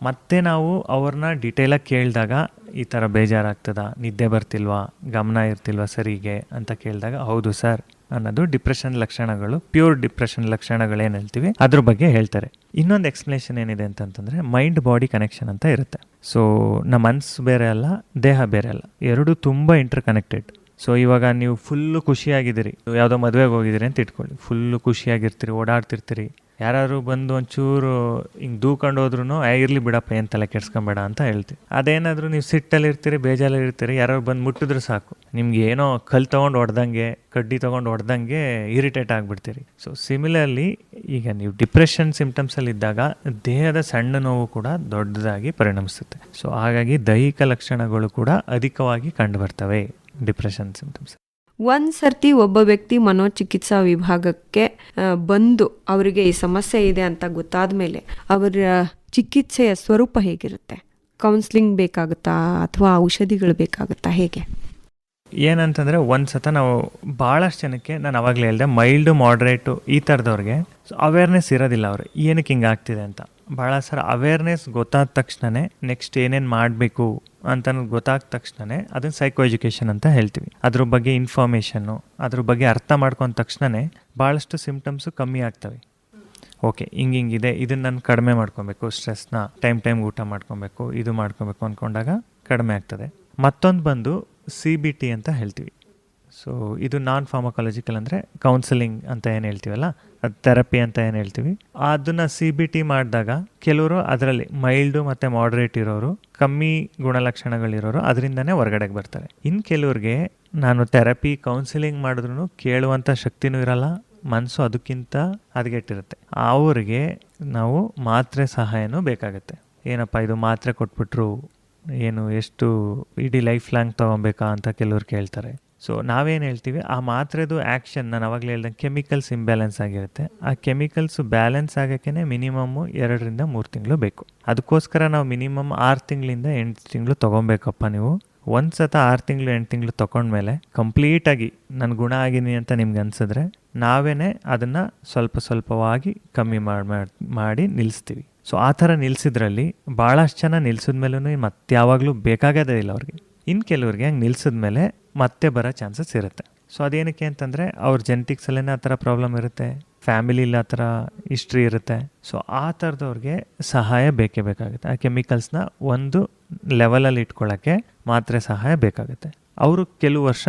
ಮತ್ತೆ ನಾವು ಅವ್ರನ್ನ ಡಿಟೇಲಾಗಿ ಕೇಳಿದಾಗ ಈ ಥರ ಬೇಜಾರಾಗ್ತದ, ನಿದ್ದೆ ಬರ್ತಿಲ್ವಾ, ಗಮನ ಇರ್ತಿಲ್ವಾ ಸರಿಗೆ ಅಂತ ಕೇಳಿದಾಗ, ಹೌದು ಸರ್, ಅನ್ನೋದು ಡಿಪ್ರೆಷನ್ ಲಕ್ಷಣಗಳು ಪ್ಯೂರ್ ಡಿಪ್ರೆಷನ್ ಲಕ್ಷಣಗಳು ಏನು ಹೇಳ್ತೀವಿ, ಅದ್ರ ಬಗ್ಗೆ ಹೇಳ್ತಾರೆ. ಇನ್ನೊಂದು ಎಕ್ಸ್ಪ್ಲನೇಷನ್ ಏನಿದೆ ಅಂತಂತಂದರೆ ಮೈಂಡ್ ಬಾಡಿ ಕನೆಕ್ಷನ್ ಅಂತ ಇರುತ್ತೆ. ಸೊ ನಮ್ಮ ಮನಸ್ಸು ಬೇರೆ ಅಲ್ಲ, ದೇಹ ಬೇರೆ ಅಲ್ಲ, ಎರಡು ತುಂಬ ಇಂಟರ್ ಕನೆಕ್ಟೆಡ್ ಸೊ ಇವಾಗ ನೀವು ಫುಲ್ಲು ಖುಷಿಯಾಗಿದ್ದೀರಿ, ಯಾವುದೋ ಮದುವೆಗೆ ಹೋಗಿದ್ದೀರಿ ಅಂತ ಇಟ್ಕೊಳ್ಳಿ ಫುಲ್ಲು ಖುಷಿಯಾಗಿರ್ತೀರಿ, ಓಡಾಡ್ತಿರ್ತೀರಿ ಯಾರು ಬಂದು ಒಂಚೂರು ಹಿಂಗೆ ದೂಕೊಂಡು ಹೋದ್ರೂ ಇರಲಿ ಬಿಡಪ್ಪ, ಏನು ತಲೆ ಕೆಡ್ಸ್ಕೊಂಬೇಡ ಅಂತ ಹೇಳ್ತೀವಿ. ಅದೇನಾದರೂ ನೀವು ಸಿಟ್ಟಲ್ಲಿ ಇರ್ತೀರಿ ಬೇಜಾರಲ್ಲಿ ಇರ್ತೀರಿ ಯಾರು ಬಂದು ಮುಟ್ಟಿದ್ರೆ ಸಾಕು. ನಿಮ್ಗೆ ಏನೋ ಕಲ್ ತೊಗೊಂಡು ಹೊಡೆದಂಗೆ ಕಡ್ಡಿ ತೊಗೊಂಡು ಹೊಡೆದಂಗೆ ಇರಿಟೇಟ್ ಆಗಿಬಿಡ್ತೀರಿ. ಸೊ ಸಿಮಿಲರ್ಲಿ ಈಗ ನೀವು ಡಿಪ್ರೆಷನ್ ಸಿಂಪ್ಟಮ್ಸಲ್ಲಿ ಇದ್ದಾಗ ದೇಹದ ಸಣ್ಣ ನೋವು ಕೂಡ ದೊಡ್ಡದಾಗಿ ಪರಿಣಮಿಸುತ್ತೆ. ಸೊ ಹಾಗಾಗಿ ದೈಹಿಕ ಲಕ್ಷಣಗಳು ಕೂಡ ಅಧಿಕವಾಗಿ ಕಂಡುಬರ್ತವೆ ಡಿಪ್ರೆಷನ್ ಸಿಂಪ್ಟಮ್ಸ್. ಒಂದ್ ಸರ್ತಿ ಒಬ್ಬ ವ್ಯಕ್ತಿ ಮನೋಚಿಕಿತ್ಸಾ ವಿಭಾಗಕ್ಕೆ ಬಂದು ಅವರಿಗೆ ಈ ಸಮಸ್ಯೆ ಇದೆ ಅಂತ ಗೊತ್ತಾದ ಮೇಲೆ ಅವರ ಚಿಕಿತ್ಸೆಯ ಸ್ವರೂಪ ಹೇಗಿರುತ್ತೆ? ಕೌನ್ಸಿಲಿಂಗ್ ಬೇಕಾಗುತ್ತಾ ಅಥವಾ ಔಷಧಿಗಳು ಬೇಕಾಗುತ್ತಾ ಹೇಗೆ? ಏನಂತಂದರೆ ಒಂದು ಸತ ನಾವು ಭಾಳಷ್ಟು ಜನಕ್ಕೆ ನಾನು ಅವಾಗಲೇ ಹೇಳಿದೆ ಮೈಲ್ಡು ಮಾಡ್ರೇಟು ಈ ಥರದವ್ರಿಗೆ ಅವೇರ್ನೆಸ್ ಇರೋದಿಲ್ಲ ಅವರು. ಏನಕ್ಕೆ ಹಿಂಗೆ ಆಗ್ತಿದೆ ಅಂತ? ಭಾಳ ಸರ ಅವೇರ್ನೆಸ್ ಗೊತ್ತಾದ ತಕ್ಷಣವೇ ನೆಕ್ಸ್ಟ್ ಏನೇನು ಮಾಡಬೇಕು ಅಂತ ಗೊತ್ತಾದ ತಕ್ಷಣನೇ ಅದನ್ನು ಸೈಕೋ ಎಜುಕೇಷನ್ ಅಂತ ಹೇಳ್ತೀವಿ. ಅದ್ರ ಬಗ್ಗೆ ಇನ್ಫಾರ್ಮೇಷನ್ನು ಅದ್ರ ಬಗ್ಗೆ ಅರ್ಥ ಮಾಡ್ಕೊಂಡ ತಕ್ಷಣನೇ ಭಾಳಷ್ಟು ಸಿಂಪ್ಟಮ್ಸು ಕಮ್ಮಿ ಆಗ್ತವೆ. ಓಕೆ ಹಿಂಗೆ ಹಿಂಗಿದೆ ಇದನ್ನು ನಾನು ಕಡಿಮೆ ಮಾಡ್ಕೊಬೇಕು. ಸ್ಟ್ರೆಸ್ನ ಟೈಮ್ ಟೈಮ್ ಊಟ ಮಾಡ್ಕೊಬೇಕು, ಇದು ಮಾಡ್ಕೊಬೇಕು ಅಂದ್ಕೊಂಡಾಗ ಕಡಿಮೆ ಆಗ್ತದೆ. ಮತ್ತೊಂದು ಬಂದು ಸಿ ಬಿ ಟಿ ಅಂತ ಹೇಳ್ತೀವಿ. ಸೊ ಇದು ನಾನ್ ಫಾರ್ಮಕಾಲಜಿಕಲ್ ಅಂದರೆ ಕೌನ್ಸಿಲಿಂಗ್ ಅಂತ ಏನು ಹೇಳ್ತೀವಲ್ಲ? ಅದು ಥೆರಪಿ ಅಂತ ಏನು ಹೇಳ್ತೀವಿ? ಅದನ್ನು ಸಿ ಬಿ ಟಿ ಮಾಡಿದಾಗ ಕೆಲವರು ಅದರಲ್ಲಿ ಮೈಲ್ಡು ಮತ್ತು ಮಾಡ್ರೇಟ್ ಇರೋರು, ಕಮ್ಮಿ ಗುಣಲಕ್ಷಣಗಳಿರೋರು ಅದರಿಂದನೇ ಹೊರಗಡೆಗೆ ಬರ್ತಾರೆ. ಇನ್ನು ಕೆಲವ್ರಿಗೆ ನಾನು ಥೆರಪಿ ಕೌನ್ಸಿಲಿಂಗ್ ಮಾಡಿದ್ರು ಕೇಳುವಂಥ ಶಕ್ತಿನೂ ಇರಲ್ಲ ಮನಸ್ಸು ಅದಕ್ಕಿಂತ ಹದಗೆಟ್ಟಿರುತ್ತೆ. ಅವರಿಗೆ ನಾವು ಮಾತ್ರೆ ಸಹಾಯನೂ ಬೇಕಾಗುತ್ತೆ. ಏನಪ್ಪ ಇದು ಮಾತ್ರೆ ಕೊಟ್ಬಿಟ್ರು, ಏನು ಎಷ್ಟು ಇಡೀ ಲೈಫ್ ಲಾಂಗ್ ತೊಗೊಬೇಕಾ ಅಂತ ಕೆಲವ್ರು ಕೇಳ್ತಾರೆ. ಸೊ ನಾವೇನು ಹೇಳ್ತೀವಿ, ಆ ಮಾತ್ರೆದು ಆ್ಯಕ್ಷನ್ ನಾನು ಅವಾಗಲೇ ಹೇಳ್ದಂಗೆ ಕೆಮಿಕಲ್ಸ್ ಇಂಬ್ಯಾಲೆನ್ಸ್ ಆಗಿರುತ್ತೆ. ಆ ಕೆಮಿಕಲ್ಸು ಬ್ಯಾಲೆನ್ಸ್ ಆಗೋಕ್ಕೆ ಮಿನಿಮಮ್ಮು ಎರಡರಿಂದ ಮೂರು ತಿಂಗಳು ಬೇಕು. ಅದಕ್ಕೋಸ್ಕರ ನಾವು ಮಿನಿಮಮ್ ಆರು ತಿಂಗಳಿಂದ ಎಂಟು ತಿಂಗಳು ತೊಗೊಬೇಕಪ್ಪ ನೀವು. ಒಂದು ಸತ ಆರು ತಿಂಗಳು, ಎಂಟು ತಿಂಗಳು ತೊಗೊಂಡ್ಮೇಲೆ ಕಂಪ್ಲೀಟಾಗಿ ನಾನು ಗುಣ ಆಗಿನಿ ಅಂತ ನಿಮ್ಗೆ ಅನಿಸಿದ್ರೆ ನಾವೇ ಅದನ್ನು ಸ್ವಲ್ಪ ಸ್ವಲ್ಪವಾಗಿ ಕಮ್ಮಿ ಮಾಡಿ ಮಾಡಿ ನಿಲ್ಲಿಸ್ತೀವಿ ಸೊ ಆ ಥರ ನಿಲ್ಸಿದ್ರಲ್ಲಿ ಭಾಳಷ್ಟು ಜನ ನಿಲ್ಸಿದ್ಮೇಲೂ ಮತ್ತೆ ಯಾವಾಗಲೂ ಬೇಕಾಗೋದೇ ಇಲ್ಲ ಅವ್ರಿಗೆ. ಇನ್ನು ಕೆಲವ್ರಿಗೆ ಹಂಗೆ ನಿಲ್ಸಿದ್ಮೇಲೆ ಮತ್ತೆ ಬರೋ ಚಾನ್ಸಸ್ ಇರುತ್ತೆ. ಸೊ ಅದೇನಕ್ಕೆ ಅಂತಂದರೆ ಅವ್ರ ಜೆನೆಟಿಕ್ಸಲ್ಲೇ ಆ ಥರ ಪ್ರಾಬ್ಲಮ್ ಇರುತ್ತೆ ಫ್ಯಾಮಿಲಿಲಿ ಆ ಥರ ಹಿಸ್ಟ್ರಿ ಇರುತ್ತೆ. ಸೊ ಆ ಥರದವ್ರಿಗೆ ಸಹಾಯ ಬೇಕೇ ಬೇಕಾಗುತ್ತೆ. ಆ ಕೆಮಿಕಲ್ಸ್ನ ಒಂದು ಲೆವೆಲಲ್ಲಿ ಇಟ್ಕೊಳ್ಳೋಕ್ಕೆ ಮಾತ್ರೆ ಸಹಾಯ ಬೇಕಾಗುತ್ತೆ. ಅವರು ಕೆಲವು ವರ್ಷ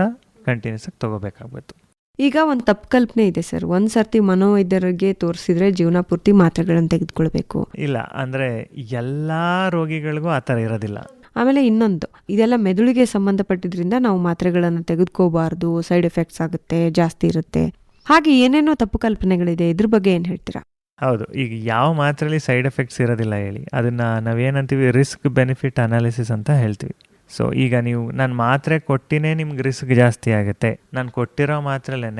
ಕಂಟಿನ್ಯೂಸ್ ಆಗಿ ತೊಗೋಬೇಕಾಗ್ಬೇಕು ಈಗ ಒಂದು ತಪ್ಪು ಕಲ್ಪನೆ ಇದೆ ಸರ್. ಒಂದು ಸರ್ತಿ ಮನೋವೈದ್ಯರಿಗೆ ತೋರಿಸಿದ್ರೆ ಜೀವನ ಪೂರ್ತಿ ಮಾತ್ರೆಗಳನ್ನು ತೆಗೆದುಕೊಳ್ಬೇಕು. ಇಲ್ಲ ಅಂದರೆ ಎಲ್ಲ ರೋಗಿಗಳಿಗೂ ಆ ಥರ ಇರೋದಿಲ್ಲ. ಆಮೇಲೆ ಇನ್ನೊಂದು, ಇದೆಲ್ಲ ಮೆದುಳಿಗೆ ಸಂಬಂಧಪಟ್ಟಿದ್ರಿಂದ ನಾವು ಮಾತ್ರೆಗಳನ್ನು ತೆಗೆದುಕೋಬಾರ್ದು ಸೈಡ್ ಎಫೆಕ್ಟ್ಸ್ ಆಗುತ್ತೆ, ಜಾಸ್ತಿ ಇರುತ್ತೆ. ಹಾಗೆ ಏನೇನೋ ತಪ್ಪು ಕಲ್ಪನೆಗಳಿದೆ, ಇದ್ರ ಬಗ್ಗೆ ಏನು ಹೇಳ್ತೀರಾ? ಹೌದು, ಈಗ ಯಾವ ಮಾತ್ರೆಯಲ್ಲಿ ಸೈಡ್ ಎಫೆಕ್ಟ್ಸ್ ಇರೋದಿಲ್ಲ ಹೇಳಿ, ಅದನ್ನು ನಾವೇನಂತೀವಿ ರಿಸ್ಕ್ ಬೆನಿಫಿಟ್ ಅನಾಲಿಸಿಸ್ ಅಂತ ಹೇಳ್ತೀವಿ. ಸೊ ಈಗ ನೀವು, ನಾನು ಮಾತ್ರೆ ಕೊಟ್ಟಿನೇ ನಿಮ್ಗೆ ರಿಸ್ಕ್ ಜಾಸ್ತಿ ಆಗುತ್ತೆ. ನಾನು ಕೊಟ್ಟಿರೋ ಮಾತ್ರೆಲೇ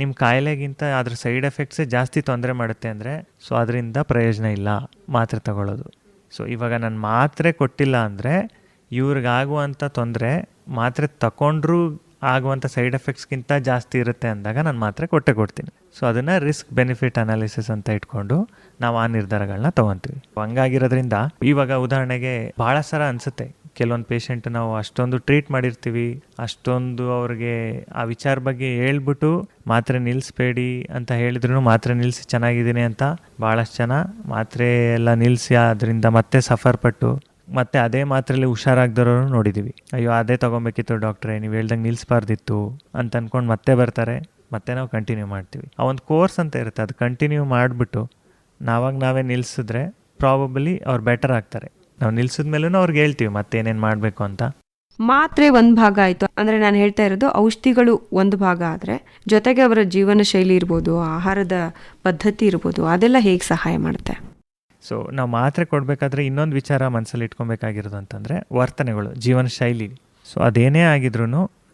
ನಿಮ್ಮ ಕಾಯಿಲೆಗಿಂತ ಅದ್ರ ಸೈಡ್ ಎಫೆಕ್ಟ್ಸೇ ಜಾಸ್ತಿ ತೊಂದರೆ ಮಾಡುತ್ತೆ ಅಂದರೆ ಸೊ ಅದರಿಂದ ಪ್ರಯೋಜನ ಇಲ್ಲ ಮಾತ್ರೆ ತಗೊಳ್ಳೋದು ಸೊ ಇವಾಗ ನಾನು ಮಾತ್ರೆ ಕೊಟ್ಟಿಲ್ಲ ಅಂದರೆ ಇವ್ರಿಗಾಗುವಂಥ ತೊಂದರೆ ಮಾತ್ರೆ ತಗೊಂಡ್ರೂ ಆಗುವಂಥ ಸೈಡ್ ಎಫೆಕ್ಟ್ಸ್ಗಿಂತ ಜಾಸ್ತಿ ಇರುತ್ತೆ ಅಂದಾಗ ನಾನು ಮಾತ್ರೆ ಕೊಟ್ಟೆ ಕೊಡ್ತೀನಿ. ಸೊ ಅದನ್ನು ರಿಸ್ಕ್ ಬೆನಿಫಿಟ್ ಅನಾಲಿಸಿಸ್ ಅಂತ ಇಟ್ಕೊಂಡು ನಾವು ಆ ನಿರ್ಧಾರಗಳನ್ನ ತೊಗೊತೀವಿ. ಹಂಗಾಗಿರೋದ್ರಿಂದ ಇವಾಗ ಉದಾಹರಣೆಗೆ ಭಾಳ ಸರ ಅನಿಸುತ್ತೆ. ಕೆಲವೊಂದು ಪೇಷಂಟ್ ನಾವು ಅಷ್ಟೊಂದು ಟ್ರೀಟ್ ಮಾಡಿರ್ತೀವಿ, ಅಷ್ಟೊಂದು ಅವ್ರಿಗೆ ಆ ವಿಚಾರ ಬಗ್ಗೆ ಹೇಳ್ಬಿಟ್ಟು ಮಾತ್ರೆ ನಿಲ್ಲಿಸ್ಬೇಡಿ ಅಂತ ಹೇಳಿದ್ರು ಮಾತ್ರೆ ನಿಲ್ಲಿಸಿ ಚೆನ್ನಾಗಿದ್ದೀನಿ ಅಂತ ಭಾಳಷ್ಟು ಜನ ಮಾತ್ರೆ ಎಲ್ಲ ನಿಲ್ಲಿಸಿ ಅದರಿಂದ ಮತ್ತೆ ಸಫರ್ ಪಟ್ಟು ಮತ್ತೆ ಅದೇ ಮಾತ್ರೆಯಲ್ಲಿ ಹುಷಾರಾಗ್ದಿರೋರು ನೋಡಿದ್ದೀವಿ ಅಯ್ಯೋ, ಅದೇ ತೊಗೊಬೇಕಿತ್ತು ಡಾಕ್ಟ್ರೇ, ನೀವು ಹೇಳ್ದಂಗೆ ನಿಲ್ಲಿಸ್ಬಾರ್ದಿತ್ತು ಅಂತ ಅಂದ್ಕೊಂಡು ಮತ್ತೆ ಬರ್ತಾರೆ, ಮತ್ತೆ ನಾವು ಕಂಟಿನ್ಯೂ ಮಾಡ್ತೀವಿ. ಆ ಒಂದು ಕೋರ್ಸ್ ಅಂತ ಇರುತ್ತೆ, ಅದು ಕಂಟಿನ್ಯೂ ಮಾಡಿಬಿಟ್ಟು ನಾವಾಗ ನಾವೇ ನಿಲ್ಲಿಸಿದ್ರೆ ಪ್ರಾಬಬಲಿ ಅವ್ರು ಬೆಟರ್ ಆಗ್ತಾರೆ. ನಾವು ನಿಲ್ಸಿದ ಮೇಲೂ ಅವ್ರಿಗೆ ಹೇಳ್ತೀವಿ ಮತ್ತೇನೇನು ಮಾಡಬೇಕು ಅಂತ. ಮಾತ್ರೆ ಒಂದು ಭಾಗ ಆಯಿತು. ಅಂದರೆ ನಾನು ಹೇಳ್ತಾ ಇರೋದು ಔಷಧಿಗಳು ಒಂದು ಭಾಗ ಆದರೆ ಜೊತೆಗೆ ಅವರ ಜೀವನ ಶೈಲಿ ಇರ್ಬೋದು, ಆಹಾರದ ಪದ್ಧತಿ ಇರ್ಬೋದು, ಅದೆಲ್ಲ ಹೇಗೆ ಸಹಾಯ ಮಾಡುತ್ತೆ? ಸೊ ನಾವು ಮಾತ್ರೆ ಕೊಡಬೇಕಾದ್ರೆ ಇನ್ನೊಂದು ವಿಚಾರ ಮನಸ್ಸಲ್ಲಿ ಇಟ್ಕೊಬೇಕಾಗಿರೋದು ಅಂತಂದರೆ ವರ್ತನೆಗಳು, ಜೀವನ ಶೈಲಿ. ಸೊ ಅದೇನೇ ಆಗಿದ್ರೂ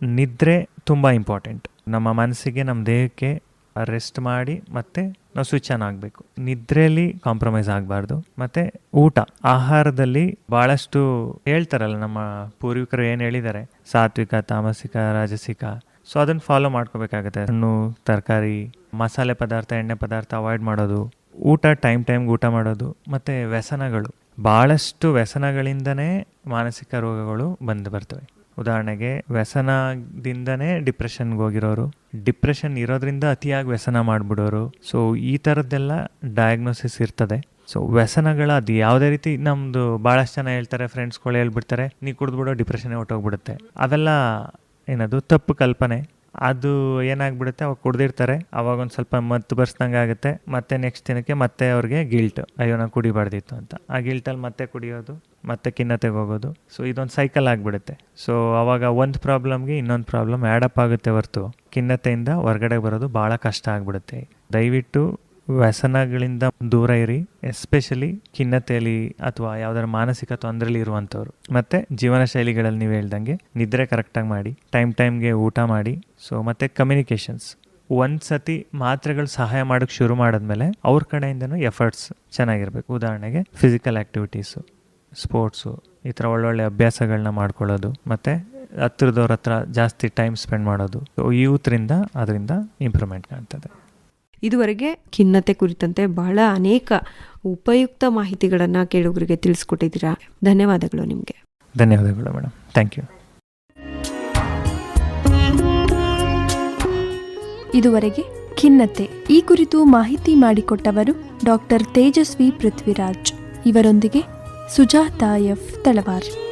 ನಿದ್ರೆ ತುಂಬ ಇಂಪಾರ್ಟೆಂಟ್ ನಮ್ಮ ಮನಸ್ಸಿಗೆ ನಮ್ಮ ದೇಹಕ್ಕೆ ರೆಸ್ಟ್ ಮಾಡಿ ಮತ್ತು ನಾವು ಸ್ವಿಚ್ ಆನ್ ಆಗಬೇಕು. ನಿದ್ರೆಯಲ್ಲಿ ಕಾಂಪ್ರಮೈಸ್ ಆಗಬಾರ್ದು. ಮತ್ತು ಊಟ. ಆಹಾರದಲ್ಲಿ ಭಾಳಷ್ಟು ಹೇಳ್ತಾರಲ್ಲ, ನಮ್ಮ ಪೂರ್ವಿಕರು ಏನು ಹೇಳಿದ್ದಾರೆ? ಸಾತ್ವಿಕ, ತಾಮಸಿಕ, ರಾಜಸಿಕ. ಸೊ ಅದನ್ನು ಫಾಲೋ ಮಾಡ್ಕೋಬೇಕಾಗತ್ತೆ. ಹಣ್ಣು, ತರಕಾರಿ, ಮಸಾಲೆ ಪದಾರ್ಥ, ಎಣ್ಣೆ ಪದಾರ್ಥ ಅವಾಯ್ಡ್ ಮಾಡೋದು. ಊಟ ಟೈಮ್ ಟೈಮ್ಗೆ ಊಟ ಮಾಡೋದು, ಮತ್ತು ವ್ಯಸನಗಳು. ಭಾಳಷ್ಟು ವ್ಯಸನಗಳಿಂದನೇ ಮಾನಸಿಕ ರೋಗಗಳು ಬಂದು ಬರ್ತವೆ. ಉದಾಹರಣೆಗೆ, ವ್ಯಸನದಿಂದನೇ ಡಿಪ್ರೆಷನ್ಗೆ ಹೋಗಿರೋರು. ಡಿಪ್ರೆಷನ್ ಇರೋದ್ರಿಂದ ಅತಿಯಾಗಿ ವ್ಯಸನ ಮಾಡಿಬಿಡೋರು. ಸೊ ಈ ಥರದ್ದೆಲ್ಲ ಡಯಾಗ್ನೋಸಿಸ್ ಇರ್ತದೆ. ಸೊ ವ್ಯಸನಗಳು ಅದು ಯಾವುದೇ ರೀತಿ ನಮ್ಮದು ಭಾಳಷ್ಟು ಜನ ಹೇಳ್ತಾರೆ ಫ್ರೆಂಡ್ಸ್ಗಳು ಹೇಳ್ಬಿಡ್ತಾರೆ, ನೀ ಕುಡಿದ್ಬಿಡೋ ಡಿಪ್ರೆಷನ್ನೇ ಹೊಟ್ಟೋಗ್ಬಿಡುತ್ತೆ ಅವೆಲ್ಲ ಏನದು, ತಪ್ಪು ಕಲ್ಪನೆ. ಅದು ಏನಾಗ್ಬಿಡುತ್ತೆ? ಅವಾಗ ಕುಡ್ದಿರ್ತಾರೆ ಅವಾಗ ಒಂದು ಸ್ವಲ್ಪ ಮತ್ತು ಬರ್ಸ್ದಂಗೆ ಆಗುತ್ತೆ. ಮತ್ತೆ ನೆಕ್ಸ್ಟ್ ದಿನಕ್ಕೆ ಮತ್ತೆ ಅವ್ರಿಗೆ ಗಿಲ್ಟ್ ಅಯ್ಯೋ, ನಾನು ಕುಡಿಬಾರ್ದಿತ್ತು ಅಂತ. ಆ ಗಿಲ್ಟಲ್ಲಿ ಮತ್ತೆ ಕುಡಿಯೋದು, ಮತ್ತೆ ಖಿನ್ನತೆಗೆ ಹೋಗೋದು ಸೊ ಇದೊಂದು ಸೈಕಲ್ ಆಗಿಬಿಡುತ್ತೆ. ಸೊ ಅವಾಗ ಒಂದು ಪ್ರಾಬ್ಲಮ್ಗೆ ಇನ್ನೊಂದು ಪ್ರಾಬ್ಲಮ್ ಆ್ಯಡಪ್ ಆಗುತ್ತೆ ಹೊರತು. ಖಿನ್ನತೆಯಿಂದ ಹೊರಗಡೆ ಬರೋದು ಭಾಳ ಕಷ್ಟ ಆಗಿಬಿಡುತ್ತೆ. ದಯವಿಟ್ಟು ವ್ಯಸನಗಳಿಂದ ದೂರ ಇರಿ ಎಸ್ಪೆಷಲಿ ಖಿನ್ನತೆಯಲ್ಲಿ ಅಥವಾ ಯಾವ್ದಾದ್ರು ಮಾನಸಿಕ ತೊಂದರೆಲಿ ಇರುವಂಥವ್ರು. ಮತ್ತೆ ಜೀವನ ಶೈಲಿಗಳಲ್ಲಿ ನೀವು ಹೇಳ್ದಂಗೆ ನಿದ್ರೆ ಕರೆಕ್ಟಾಗಿ ಮಾಡಿ ಟೈಮ್ ಟೈಮ್ಗೆ ಊಟ ಮಾಡಿ ಸೊ ಮತ್ತೆ ಕಮ್ಯುನಿಕೇಷನ್ಸ್ ಒಂದು ಸತಿ ಮಾತ್ರೆಗಳು ಸಹಾಯ ಮಾಡೋಕ್ಕೆ ಶುರು ಮಾಡಿದ್ಮೇಲೆ ಅವ್ರ ಕಡೆಯಿಂದನೂ ಎಫರ್ಟ್ಸ್ ಚೆನ್ನಾಗಿರ್ಬೇಕು. ಉದಾಹರಣೆಗೆ ಫಿಸಿಕಲ್ ಆ್ಯಕ್ಟಿವಿಟೀಸು ಸ್ಪೋರ್ಟ್ಸು ಈ ಥರ ಒಳ್ಳೊಳ್ಳೆ ಅಭ್ಯಾಸಗಳನ್ನ ಮಾಡ್ಕೊಳ್ಳೋದು, ಮತ್ತು ಹತ್ತಿರದವ್ರ ಹತ್ರ ಜಾಸ್ತಿ ಟೈಮ್ ಸ್ಪೆಂಡ್ ಮಾಡೋದು. ಯೂತ್ರಿಂದ ಅದರಿಂದ ಇಂಪ್ರೂವ್ಮೆಂಟ್ ಕಾಣ್ತದೆ. ಇದುವರೆಗೆ ಖಿನ್ನತೆ ಕುರಿತಂತೆ ಬಹಳ ಅನೇಕ ಉಪಯುಕ್ತ ಮಾಹಿತಿಗಳನ್ನು ಕೇಳುಗರಿಗೆ ತಿಳಿಸ್ಕೊಟ್ಟಿದ್ದೀರಾ. ಧನ್ಯವಾದಗಳು ನಿಮಗೆ. ಧನ್ಯವಾದಗಳು ಮೇಡಮ್. Thank you. ಇದುವರೆಗೆ ಖಿನ್ನತೆ. ಈ ಕುರಿತು ಮಾಹಿತಿ ಮಾಡಿಕೊಟ್ಟವರು ಡಾಕ್ಟರ್ ತೇಜಸ್ವಿ ಪೃಥ್ವಿರಾಜ್. ಇವರೊಂದಿಗೆ ಸುಜಾತಾ ಎಫ್ ತಳವಾರ್.